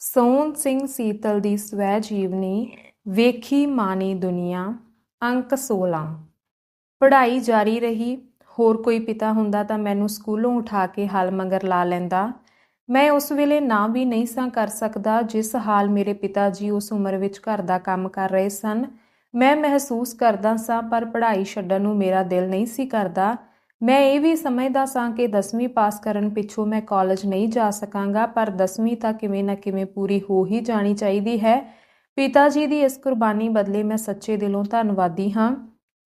ਸੋਹਣ ਸਿੰਘ ਸੀਤਲ ਦੀ ਸਵੈ ਜੀਵਨੀ, ਵੇਖੀ ਮਾਨੀ ਦੁਨੀਆ, ਅੰਕ 16 ਪੜ੍ਹਾਈ ਜਾਰੀ ਰਹੀ, ਹੋਰ ਕੋਈ ਪਿਤਾ ਹੁੰਦਾ ਤਾਂ ਮੈਨੂੰ ਸਕੂਲੋਂ ਉਠਾ ਕੇ ਹਲ ਮਗਰ ਲਾ ਲੈਂਦਾ। ਮੈਂ ਉਸ ਵੇਲੇ ਨਾ ਵੀ ਨਹੀਂ ਸਾਂ ਕਰ ਸਕਦਾ ਜਿਸ ਹਾਲ ਮੇਰੇ ਪਿਤਾ ਜੀ ਉਸ ਉਮਰ ਵਿੱਚ ਘਰ ਦਾ ਕੰਮ ਕਰ ਰਹੇ ਸਨ। ਮੈਂ ਮਹਿਸੂਸ ਕਰਦਾ ਸਾਂ ਪਰ ਪੜ੍ਹਾਈ ਛੱਡਣ ਨੂੰ ਮੇਰਾ ਦਿਲ ਨਹੀਂ ਸੀ ਕਰਦਾ। ਮੈਂ ਇਹ ਵੀ ਸਮਝਦਾ ਸਾਂ ਕਿ 10ਵੀਂ ਪਾਸ ਕਰਨ ਪਿੱਛੋਂ ਮੈਂ ਕਾਲਜ ਨਹੀਂ ਜਾ ਸਕਾਂਗਾ, ਪਰ 10ਵੀਂ ਤਾਂ ਕਿਵੇਂ ਨਾ ਕਿਵੇਂ ਪੂਰੀ ਹੋ ਹੀ ਜਾਣੀ ਚਾਹੀਦੀ ਹੈ। ਪਿਤਾ ਜੀ ਦੀ ਇਸ ਕੁਰਬਾਨੀ ਬਦਲੇ ਮੈਂ ਸੱਚੇ ਦਿਲੋਂ ਧੰਨਵਾਦੀ ਹਾਂ।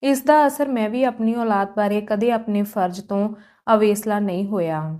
ਇਸ ਦਾ ਅਸਰ ਮੈਂ ਵੀ ਆਪਣੀ ਔਲਾਦ ਬਾਰੇ ਕਦੇ ਆਪਣੇ ਫਰਜ਼ ਤੋਂ ਅਵੇਸਲਾ ਨਹੀਂ ਹੋਇਆ।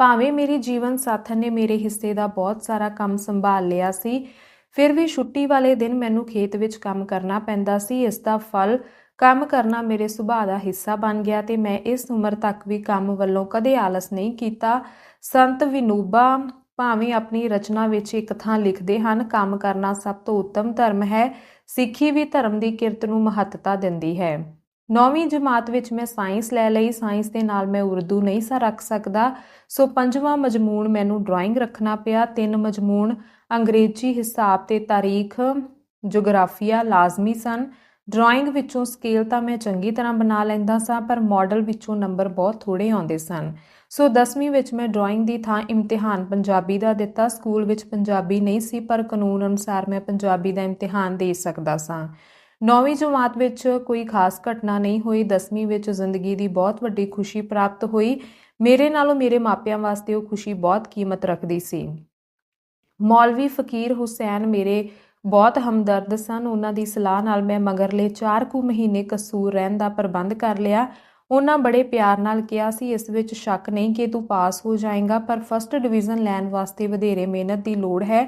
ਭਾਵੇਂ ਮੇਰੀ ਜੀਵਨ ਸਾਥਣ ਨੇ ਮੇਰੇ ਹਿੱਸੇ ਦਾ ਬਹੁਤ ਸਾਰਾ ਕੰਮ ਸੰਭਾਲ ਲਿਆ ਸੀ, ਫਿਰ ਵੀ ਛੁੱਟੀ ਵਾਲੇ ਦਿਨ ਮੈਨੂੰ ਖੇਤ ਵਿੱਚ ਕੰਮ ਕਰਨਾ ਪੈਂਦਾ ਸੀ। ਇਸ ਦਾ ਫਲ ਕੰਮ ਕਰਨਾ ਮੇਰੇ ਸੁਭਾਅ ਦਾ ਹਿੱਸਾ ਬਣ ਗਿਆ ਤੇ ਮੈਂ ਇਸ ਉਮਰ ਤੱਕ ਵੀ ਕੰਮ ਵੱਲੋਂ ਕਦੇ ਆਲਸ ਨਹੀਂ ਕੀਤਾ। ਸੰਤ ਵਿਨੂਬਾ ਭਾਵੇਂ ਆਪਣੀ ਰਚਨਾ ਵਿੱਚ ਇੱਕ ਥਾਂ ਲਿਖਦੇ ਹਨ, ਕੰਮ ਕਰਨਾ ਸਭ ਤੋਂ ਉੱਤਮ ਧਰਮ ਹੈ। ਸਿੱਖੀ ਵੀ ਧਰਮ ਦੀ ਕਿਰਤ ਨੂੰ ਮਹੱਤਤਾ ਦਿੰਦੀ ਹੈ। ਨੌਵੀਂ ਜਮਾਤ ਵਿੱਚ ਮੈਂ ਸਾਇੰਸ ਲੈ ਲਈ, ਸਾਇੰਸ ਦੇ ਨਾਲ ਮੈਂ ਉਰਦੂ ਨਹੀਂ ਸਾ ਰੱਖ ਸਕਦਾ। ਸੋ ਪੰਜਵਾਂ ਮਜਮੂਨ ਮੈਨੂੰ ਡਰਾਇੰਗ ਰੱਖਣਾ ਪਿਆ। ਤਿੰਨ ਮਜਮੂਨ ਅੰਗਰੇਜ਼ੀ ਹਿਸਾਬ ਤੇ ਤਾਰੀਖ ਜੀਓਗ੍ਰਾਫੀਆ ਲਾਜ਼ਮੀ ਸਨ। ਡਰਾਇੰਗ ਵਿੱਚੋਂ ਸਕੇਲ ਤਾਂ ਮੈਂ ਚੰਗੀ ਤਰ੍ਹਾਂ ਬਣਾ ਲੈਂਦਾ ਸਾਂ, ਪਰ ਮਾਡਲ ਵਿੱਚੋਂ ਨੰਬਰ ਬਹੁਤ ਥੋੜੇ ਆਉਂਦੇ ਸਨ। ਸੋ 10ਵੀਂ ਵਿੱਚ ਮੈਂ ਡਰਾਇੰਗ ਦੀ ਥਾਂ ਇਮਤਿਹਾਨ ਪੰਜਾਬੀ ਦਾ ਦਿੱਤਾ। ਸਕੂਲ ਵਿੱਚ ਪੰਜਾਬੀ ਨਹੀਂ ਸੀ, ਪਰ ਕਾਨੂੰਨ ਅਨੁਸਾਰ ਮੈਂ ਪੰਜਾਬੀ ਦਾ ਇਮਤਿਹਾਨ ਦੇ ਸਕਦਾ ਸਾਂ। ਨੌਵੀਂ ਜਮਾਤ ਵਿੱਚ ਕੋਈ ਖਾਸ ਘਟਨਾ ਨਹੀਂ ਹੋਈ। 10ਵੀਂ ਵਿੱਚ ਜ਼ਿੰਦਗੀ ਦੀ ਬਹੁਤ ਵੱਡੀ ਖੁਸ਼ੀ ਪ੍ਰਾਪਤ ਹੋਈ। ਮੇਰੇ ਨਾਲੋਂ ਮੇਰੇ ਮਾਪਿਆਂ ਵਾਸਤੇ ਉਹ ਖੁਸ਼ੀ ਬਹੁਤ ਕੀਮਤ ਰੱਖਦੀ ਸੀ। ਮੌਲਵੀ ਫਕੀਰ ਹੁਸੈਨ ਮੇਰੇ ਬਹੁਤ ਹਮਦਰਦ ਸਨ। ਉਹਨਾਂ ਦੀ ਸਲਾਹ ਨਾਲ ਮੈਂ ਮਗਰਲੇ 4 ਕੁ ਮਹੀਨੇ ਕਸੂਰ ਰਹਿਣ ਦਾ ਪ੍ਰਬੰਧ ਕਰ ਲਿਆ। ਉਹਨਾਂ ਬੜੇ ਪਿਆਰ ਨਾਲ ਕਿਹਾ ਸੀ, ਇਸ ਵਿੱਚ ਸ਼ੱਕ ਨਹੀਂ ਕਿ ਤੂੰ ਪਾਸ ਹੋ ਜਾਏਗਾ, ਪਰ ਫਸਟ ਡਿਵੀਜ਼ਨ ਲੈਣ ਵਾਸਤੇ ਵਧੇਰੇ ਮਿਹਨਤ ਦੀ ਲੋੜ ਹੈ।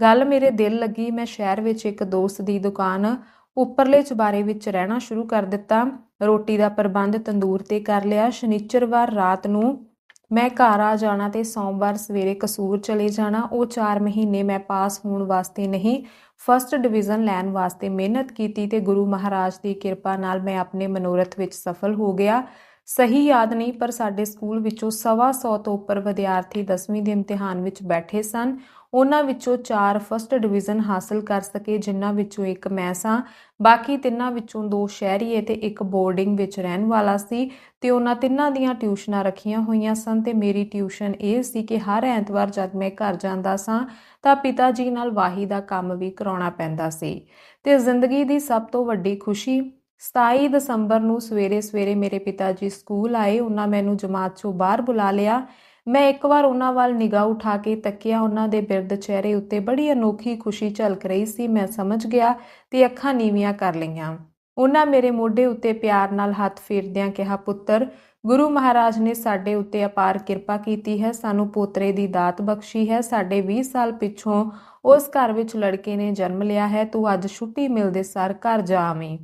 ਗੱਲ ਮੇਰੇ ਦਿਲ ਲੱਗੀ। ਮੈਂ ਸ਼ਹਿਰ ਵਿੱਚ ਇੱਕ ਦੋਸਤ ਦੀ ਦੁਕਾਨ ਉੱਪਰਲੇ ਚੁਬਾਰੇ ਵਿੱਚ ਰਹਿਣਾ ਸ਼ੁਰੂ ਕਰ ਦਿੱਤਾ। ਰੋਟੀ ਦਾ ਪ੍ਰਬੰਧ ਤੰਦੂਰ ਤੇ ਕਰ ਲਿਆ। ਸ਼ਨੀਚਰਵਾਰ ਰਾਤ ਨੂੰ ਮੈਂ ਘਰ ਆ ਜਾਣਾ ਤੇ ਸੋਮਵਾਰ ਸਵੇਰੇ ਕਸੂਰ ਚਲੇ ਜਾਣਾ। ਉਹ 4 ਮਹੀਨੇ ਮੈਂ ਪਾਸ ਹੋਣ ਵਾਸਤੇ ਨਹੀਂ। ਫਸਟ ਡਿਵੀਜ਼ਨ ਲੈਣ ਵਾਸਤੇ ਮਿਹਨਤ ਕੀਤੀ ਤੇ ਗੁਰੂ ਮਹਾਰਾਜ ਦੀ ਕਿਰਪਾ ਨਾਲ ਮੈਂ ਆਪਣੇ ਮਨੋਰਥ ਵਿੱਚ ਸਫਲ ਹੋ ਗਿਆ। ਸਹੀ ਯਾਦ ਨਹੀਂ, ਪਰ ਸਾਡੇ ਸਕੂਲ ਵਿੱਚੋਂ ਸਵਾ ਸੌ ਤੋਂ ਉੱਪਰ ਵਿਦਿਆਰਥੀ 10ਵੀਂ ਦੇ ਇਮਤਿਹਾਨ ਵਿੱਚ ਬੈਠੇ ਸਨ। ਉਹਨਾਂ ਵਿੱਚੋਂ ਚਾਰ ਫਸਟ ਡਿਵੀਜ਼ਨ ਹਾਸਲ ਕਰ ਸਕੇ, ਜਿਨ੍ਹਾਂ ਵਿੱਚੋਂ ਇੱਕ ਮੈਂ ਸਾਂ। ਬਾਕੀ ਤਿੰਨਾਂ ਵਿੱਚੋਂ ਦੋ ਸ਼ਹਿਰੀਏ ਤੇ ਇੱਕ ਬੋਰਡਿੰਗ ਵਿੱਚ ਰਹਿਣ ਵਾਲਾ ਸੀ ਤੇ ਉਹਨਾਂ ਤਿੰਨਾਂ ਦੀਆਂ ਟਿਊਸ਼ਨਾਂ ਰੱਖੀਆਂ ਹੋਈਆਂ ਸਨ ਤੇ ਮੇਰੀ ਟਿਊਸ਼ਨ ਇਹ ਸੀ ਕਿ ਹਰ ਐਤਵਾਰ ਜਦ ਮੈਂ ਘਰ ਜਾਂਦਾ ਸਾਂ ਤਾਂ ਪਿਤਾ ਜੀ ਨਾਲ ਵਾਹੀ ਦਾ ਕੰਮ ਵੀ ਕਰਾਉਣਾ ਪੈਂਦਾ ਸੀ। ਤੇ ਜ਼ਿੰਦਗੀ ਦੀ ਸਭ ਤੋਂ ਵੱਡੀ ਖੁਸ਼ੀ 27 ਦਸੰਬਰ ਨੂੰ ਸਵੇਰੇ ਸਵੇਰੇ ਮੇਰੇ ਪਿਤਾ ਜੀ ਸਕੂਲ ਆਏ, ਉਹਨਾਂ ਮੈਨੂੰ ਜਮਾਤ ਚੋਂ ਬਾਹਰ ਬੁਲਾ ਲਿਆ ਮੈਂ ਇੱਕ ਵਾਰ ਉਹਨਾਂ ਵੱਲ ਨਿਗਾਹ ਉਠਾ ਕੇ ਤੱਕਿਆ, ਉਹਨਾਂ ਦੇ ਬਿਰਦ ਚਿਹਰੇ ਉੱਤੇ ਬੜੀ ਅਨੋਖੀ ਖੁਸ਼ੀ ਝਲਕ ਰਹੀ ਸੀ। ਮੈਂ ਸਮਝ ਗਿਆ ਤੇ ਅੱਖਾਂ ਨੀਵੀਆਂ ਕਰ ਲਈਆਂ। ਉਹਨਾਂ ਮੇਰੇ ਮੋਢੇ ਉੱਤੇ ਪਿਆਰ ਨਾਲ ਹੱਥ ਫੇਰਦਿਆਂ ਕਿਹਾ, ਪੁੱਤਰ, ਗੁਰੂ ਮਹਾਰਾਜ ਨੇ ਸਾਡੇ ਉੱਤੇ ਅਪਾਰ ਕਿਰਪਾ ਕੀਤੀ ਹੈ। ਸਾਨੂੰ ਪੋਤਰੇ ਦੀ ਦਾਤ ਬਖਸ਼ੀ ਹੈ। ਸਾਡੇ 20 ਸਾਲ ਪਿੱਛੋਂ ਉਸ ਘਰ ਵਿੱਚ ਲੜਕੇ ਨੇ ਜਨਮ ਲਿਆ ਹੈ। ਤੂੰ ਅੱਜ ਛੁੱਟੀ ਮਿਲਦੇ ਸਰ, ਘਰ ਜਾ ਆਵੇਂ।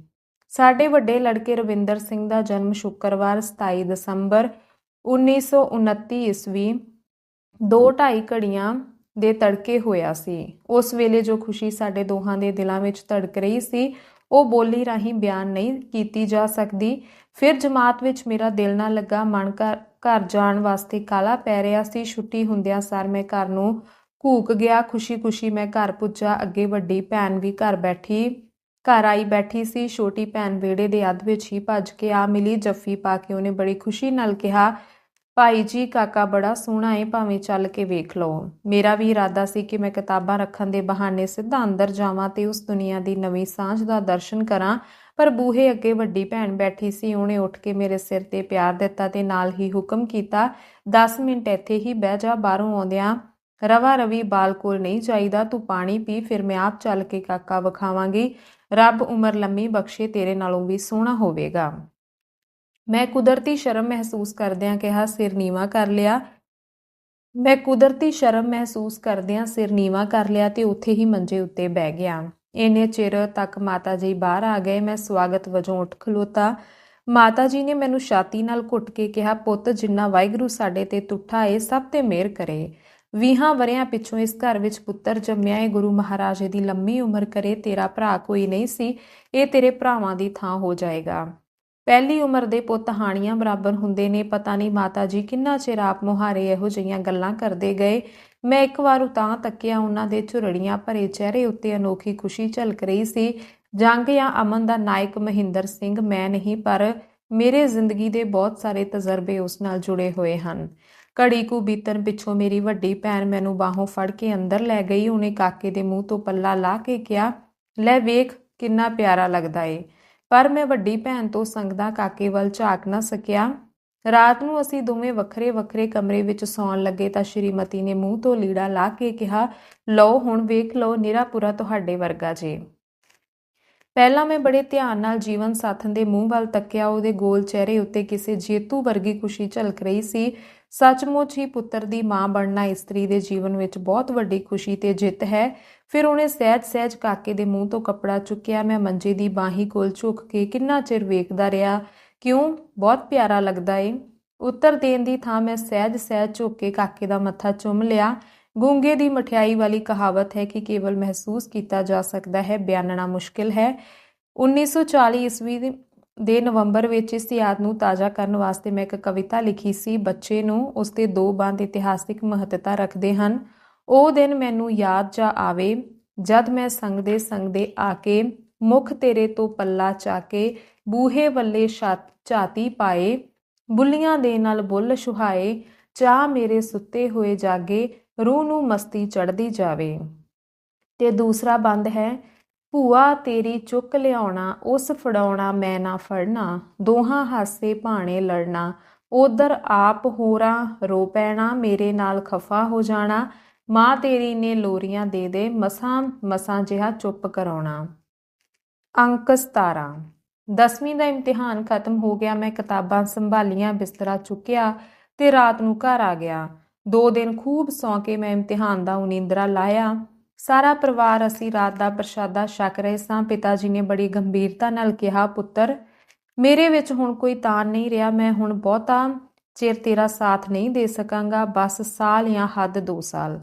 ਸਾਡੇ ਵੱਡੇ ਲੜਕੇ ਰਵਿੰਦਰ ਸਿੰਘ ਦਾ ਜਨਮ ਸ਼ੁੱਕਰਵਾਰ 27 ਦਸੰਬਰ 1929 ਈਸਵੀ 2:30 ਘੜੀਆਂ ਦੇ ਤੜਕੇ ਹੋਇਆ ਸੀ। ਉਸ ਵੇਲੇ ਜੋ ਖੁਸ਼ੀ ਸਾਡੇ ਦੋਹਾਂ ਦੇ ਦਿਲਾਂ ਵਿੱਚ ਧੜਕ ਰਹੀ ਸੀ, ਉਹ ਬੋਲੀ ਰਾਹੀਂ ਬਿਆਨ ਨਹੀਂ ਕੀਤੀ ਜਾ ਸਕਦੀ। ਫਿਰ ਜਮਾਤ ਵਿੱਚ ਮੇਰਾ ਦਿਲ ਨਾ ਲੱਗਾ, ਮਨ ਘਰ ਜਾਣ ਵਾਸਤੇ ਕਾਲਾ ਪੈ ਰਿਹਾ ਸੀ। ਛੁੱਟੀ ਹੁੰਦਿਆਂ ਸਰ ਮੈਂ ਘਰ ਨੂੰ ਘੂਕ ਗਿਆ। ਖੁਸ਼ੀ-ਖੁਸ਼ੀ ਮੈਂ ਘਰ ਪੁੱਜਾ। ਅੱਗੇ ਵੱਡੀ ਭੈਣ ਵੀ ਘਰ ਬੈਠੀ, ਘਰ ਆਈ ਬੈਠੀ ਸੀ। ਛੋਟੀ ਭੈਣ ਵੇੜੇ ਦੇ ਅੱਧ ਵਿੱਚ ਹੀ ਭੱਜ ਕੇ ਆ ਮਿਲੀ। ਜੱਫੀ ਪਾ ਕੇ ਉਹਨੇ ਬੜੀ ਖੁਸ਼ੀ ਨਾਲ ਕਿਹਾ ਭਾਈ ਜੀ, ਕਾਕਾ ਬੜਾ ਸੋਹਣਾ ਏ, ਭਾਵੇਂ ਚੱਲ ਕੇ ਵੇਖ ਲਓ। ਮੇਰਾ ਵੀ ਇਰਾਦਾ ਸੀ ਕਿ ਮੈਂ ਕਿਤਾਬਾਂ ਰੱਖਣ ਦੇ ਬਹਾਨੇ ਸਿੱਧਾ ਅੰਦਰ ਜਾਵਾਂ ਤੇ ਉਸ ਦੁਨੀਆ ਦੀ ਨਵੀਂ ਸਾਂਝ ਦਾ ਦਰਸ਼ਨ ਕਰਾਂ। ਪਰ ਬੂਹੇ ਅੱਗੇ ਵੱਡੀ ਭੈਣ ਬੈਠੀ ਸੀ, ਉਹਨੇ ਉੱਠ ਕੇ ਮੇਰੇ ਸਿਰ ਤੇ ਪਿਆਰ ਦਿੱਤਾ ਤੇ ਨਾਲ ਹੀ ਹੁਕਮ ਕੀਤਾ 10 ਮਿੰਟ ਇੱਥੇ ਹੀ ਬਹਿ ਜਾ, ਬਾਹਰੋਂ ਆਉਂਦਿਆਂ ਰਵਾ ਰਵੀ ਬਾਲ ਕੋਲ ਨਹੀਂ ਚਾਹੀਦਾ ਤੂੰ ਪਾਣੀ ਪੀ, ਫਿਰ ਮੈਂ ਆਪ ਚੱਲ ਕੇ ਕਾਕਾ ਵਿਖਾਵਾਂਗੀ। ਰੱਬ ਉਮਰ ਲੰਮੀ ਬਖਸ਼ੇ, ਤੇਰੇ ਨਾਲੋਂ ਵੀ ਸੋਹਣਾ ਹੋਵੇਗਾ। ਮੈਂ ਕੁਦਰਤੀ ਸ਼ਰਮ ਮਹਿਸੂਸ ਕਰਦਿਆਂ ਕਿਹਾ, ਸਿਰ ਨੀਵਾ ਕਰ ਲਿਆ। ਮੈਂ ਕੁਦਰਤੀ ਸ਼ਰਮ ਮਹਿਸੂਸ ਕਰਦਿਆਂ ਸਿਰ ਨੀਵਾ ਕਰ ਲਿਆ ਤੇ ਉੱਥੇ ਹੀ ਮੰਜੇ ਉੱਤੇ ਬਹਿ ਗਿਆ। ਇੰਨੇ ਚਿਰ ਤੱਕ ਮਾਤਾ ਜੀ ਬਾਹਰ ਆ ਗਏ, ਮੈਂ ਸਵਾਗਤ ਵਜੋਂ ਉੱਠ ਖਲੋਤਾ। ਮਾਤਾ ਜੀ ਨੇ ਮੈਨੂੰ ਛਾਤੀ ਨਾਲ ਘੁੱਟ ਕੇ ਕਿਹਾ, ਪੁੱਤ, ਜਿੰਨਾ ਵਾਹਿਗੁਰੂ ਸਾਡੇ ਤੇ ਤੁੱਠਾ ਏ, ਸਭ ਤੇ ਮਿਹਰ ਕਰੇ। 20 ਵਰਿਆਂ ਪਿੱਛੋਂ ਇਸ ਘਰ ਵਿੱਚ ਪੁੱਤਰ ਜੰਮਿਆ ਏ, ਗੁਰੂ ਮਹਾਰਾਜ ਦੀ ਲੰਮੀ ਉਮਰ ਕਰੇ, ਤੇਰਾ ਭਰਾ ਕੋਈ ਨਹੀਂ ਸੀ, ਇਹ ਤੇਰੇ ਭਰਾਵਾਂ ਦੀ ਥਾਂ ਹੋ ਜਾਏਗਾ। ਪਹਿਲੀ ਉਮਰ ਦੇ ਪੁੱਤ ਹਾਣੀਆਂ ਬਰਾਬਰ ਹੁੰਦੇ ਨੇ। ਪਤਾ ਨਹੀਂ ਮਾਤਾ ਜੀ ਕਿੰਨਾ ਚਿਰ ਆਪ ਮੁਹਾਰੇ ਇਹੋ ਜਿਹੀਆਂ ਗੱਲਾਂ ਕਰਦੇ ਗਏ। ਮੈਂ ਇੱਕ ਵਾਰ ਉਤਾਂ ਤੱਕਿਆ, ਉਹਨਾਂ ਦੇ ਝੁਰੜੀਆਂ ਭਰੇ ਚਿਹਰੇ ਉੱਤੇ ਅਨੋਖੀ ਖੁਸ਼ੀ ਝਲਕ ਰਹੀ ਸੀ। ਜੰਗ ਜਾਂ ਅਮਨ ਦਾ ਨਾਇਕ ਮਹਿੰਦਰ ਸਿੰਘ, ਮੈਂ ਨਹੀਂ, ਪਰ ਮੇਰੇ ਜ਼ਿੰਦਗੀ ਦੇ ਬਹੁਤ ਸਾਰੇ ਤਜਰਬੇ ਉਸ ਨਾਲ ਜੁੜੇ ਹੋਏ ਹਨ। ਘੜੀ ਕੁ ਬੀਤਣ ਪਿੱਛੋਂ ਮੇਰੀ ਵੱਡੀ ਭੈਣ ਮੈਨੂੰ ਬਾਹੋਂ ਫੜ ਕੇ ਅੰਦਰ ਲੈ ਗਈ। ਉਹਨੇ ਕਾਕੇ ਦੇ ਮੂੰਹ ਤੋਂ ਪੱਲਾ ਲਾ ਕੇ ਕਿਹਾ, ਲੈ ਵੇਖ, ਕਿੰਨਾ ਪਿਆਰਾ ਲੱਗਦਾ ਏ। ਪਰ ਮੈਂ ਵੱਡੀ ਭੈਣ ਤੋਂ ਸੰਗਦਾ ਕਾਕੇ ਵੱਲ ਝਾਕ ਨਾ ਸਕਿਆ। ਰਾਤ ਨੂੰ ਅਸੀਂ ਦੋਵੇਂ ਵੱਖਰੇ ਵੱਖਰੇ ਕਮਰੇ ਵਿੱਚ ਸੌਣ ਲੱਗੇ ਤਾਂ ਸ਼੍ਰੀਮਤੀ ਨੇ ਮੂੰਹ ਤੋਂ ਲੀੜਾ ਲਾ ਕੇ ਕਿਹਾ, ਲਓ ਹੁਣ ਵੇਖ ਲਓ, ਨਿਰਾਪੁਰਾ ਤੁਹਾਡੇ ਵਰਗਾ ਜੇ। ਪਹਿਲਾਂ ਮੈਂ ਬੜੇ ਧਿਆਨ ਨਾਲ ਜੀਵਨ ਸਾਥਣ ਦੇ ਮੂੰਹ ਵੱਲ ਤੱਕਿਆ, ਉਹਦੇ ਗੋਲ ਚਿਹਰੇ ਉੱਤੇ ਕਿਸੇ ਜੇਤੂ ਵਰਗੀ ਖੁਸ਼ੀ ਝਲਕ ਰਹੀ ਸੀ। ਸੱਚਮੁੱਚ ਹੀ ਪੁੱਤਰ ਦੀ ਮਾਂ ਬਣਨਾ ਇਸਤਰੀ ਦੇ ਜੀਵਨ ਵਿੱਚ ਬਹੁਤ ਵੱਡੀ ਖੁਸ਼ੀ ਤੇ ਜਿੱਤ ਹੈ। ਫਿਰ ਉਹਨੇ ਸਹਿਜ-ਸਹਿਜ ਕਾਕੇ ਦੇ ਮੂੰਹ ਤੋਂ ਕੱਪੜਾ ਚੁੱਕਿਆ, ਮੈਂ ਮੰਜੇ ਦੀ ਬਾਹੀ ਕੋਲ ਝੁਕ ਕੇ ਕਿੰਨਾ ਚਿਰ ਵੇਖਦਾ ਰਿਹਾ। ਕਿਉਂ? ਬਹੁਤ ਪਿਆਰਾ ਲੱਗਦਾ ਏ। ਉੱਤਰ ਦੇਣ ਦੀ ਥਾਂ ਮੈਂ ਸਹਿਜ-ਸਹਿਜ ਝੁਕ ਕੇ ਕਾਕੇ ਦਾ ਮੱਥਾ ਚੁੰਮ ਲਿਆ। ਗੂੰਗੇ ਦੀ ਮਠਿਆਈ ਵਾਲੀ ਕਹਾਵਤ ਹੈ ਕਿ ਕੇਵਲ ਮਹਿਸੂਸ ਕੀਤਾ ਜਾ ਸਕਦਾ ਹੈ, ਬਿਆਨਣਾ ਮੁਸ਼ਕਿਲ ਹੈ। 1940 ਈਸਵੀ ਦੇ- ਦੇ ਨਵੰਬਰ ਵਿੱਚ ਇਸ ਯਾਦ ਨੂੰ ਤਾਜ਼ਾ ਕਰਨ ਵਾਸਤੇ ਮੈਂ ਇੱਕ ਕਵਿਤਾ ਲਿਖੀ ਸੀ। ਬੱਚੇ ਨੂੰ ਉਸ ਦੇ ਦੋ ਬੰਦ ਇਤਿਹਾਸਿਕ ਮਹੱਤਤਾ ਰੱਖਦੇ ਹਨ। ਉਹ ਦਿਨ ਮੈਨੂੰ ਯਾਦ ਜਾ ਆਵੇ, ਜਦ ਮੈਂ ਸੰਗਦੇ ਸੰਗਦੇ ਆ ਕੇ ਮੁਖ ਤੇਰੇ ਤੋਂ ਪੱਲਾ ਚਾ ਕੇ ਬੂਹੇ ਵੱਲੇ ਛਾ- ਝਾਤੀ ਪਾਏ, ਬੁੱਲੀਆਂ ਦੇ ਨਾਲ ਬੁੱਲ ਸੁਹਾਏ ਚਾਹ ਮੇਰੇ ਸੁੱਤੇ ਹੋਏ ਜਾਗੇ ਰੂਹ ਨੂੰ ਮਸਤੀ ਚੜਦੀ ਜਾਵੇ। ਤੇ ਦੂਸਰਾ ਬੰਦ ਹੈ, ਭੂਆ ਤੇਰੀ ਚੁੱਕ ਲਿਆਉਣਾ, ਉਸ ਫੜਾਉਣਾ ਮੈਂ ਨਾ ਫੜਨਾ, ਦੋਹਾਂ ਹਾਸੇ ਭਾਣੇ ਲੜਨਾ ਉਧਰ ਆਪ ਹੋਰਾਂ ਰੋ ਪੈਣਾ, ਮੇਰੇ ਨਾਲ ਖਫਾ ਹੋ ਜਾਣਾ, ਮਾਂ ਤੇਰੀ ਨੇ ਲੋਰੀਆਂ ਦੇ ਦੇ, ਮਸਾਂ ਮਸਾਂ ਜਿਹਾ ਚੁੱਪ ਕਰਾਉਣਾ। ਅੰਕ 17 ਦਸਵੀਂ ਦਾ ਇਮਤਿਹਾਨ ਖਤਮ ਹੋ ਗਿਆ, ਮੈਂ ਕਿਤਾਬਾਂ ਸੰਭਾਲੀਆਂ, ਬਿਸਤਰਾ ਚੁੱਕਿਆ ਤੇ ਰਾਤ ਨੂੰ ਘਰ ਆ ਗਿਆ। ਦੋ ਦਿਨ ਖੂਬ ਸੌਂ ਕੇ ਮੈਂ ਇਮਤਿਹਾਨ ਦਾ ਉਨੀਂਦਰਾ ਲਾਇਆ। ਸਾਰਾ ਪਰਿਵਾਰ ਅਸੀਂ ਰਾਤ ਦਾ ਪ੍ਰਸ਼ਾਦਾ ਛਕ ਰਹੇ ਸਾਂ। ਪਿਤਾ ਜੀ ਨੇ ਬੜੀ ਗੰਭੀਰਤਾ ਨਾਲ ਕਿਹਾ, ਪੁੱਤਰ, ਮੇਰੇ ਵਿੱਚ ਹੁਣ ਕੋਈ ਤਾਨ ਨਹੀਂ ਰਿਹਾ। ਮੈਂ ਹੁਣ ਬਹੁਤਾ ਚਿਰ ਤੇਰਾ ਸਾਥ ਨਹੀਂ ਦੇ ਸਕਾਂਗਾ। ਬਸ ਸਾਲ ਜਾਂ ਹੱਦ 2 ਸਾਲ।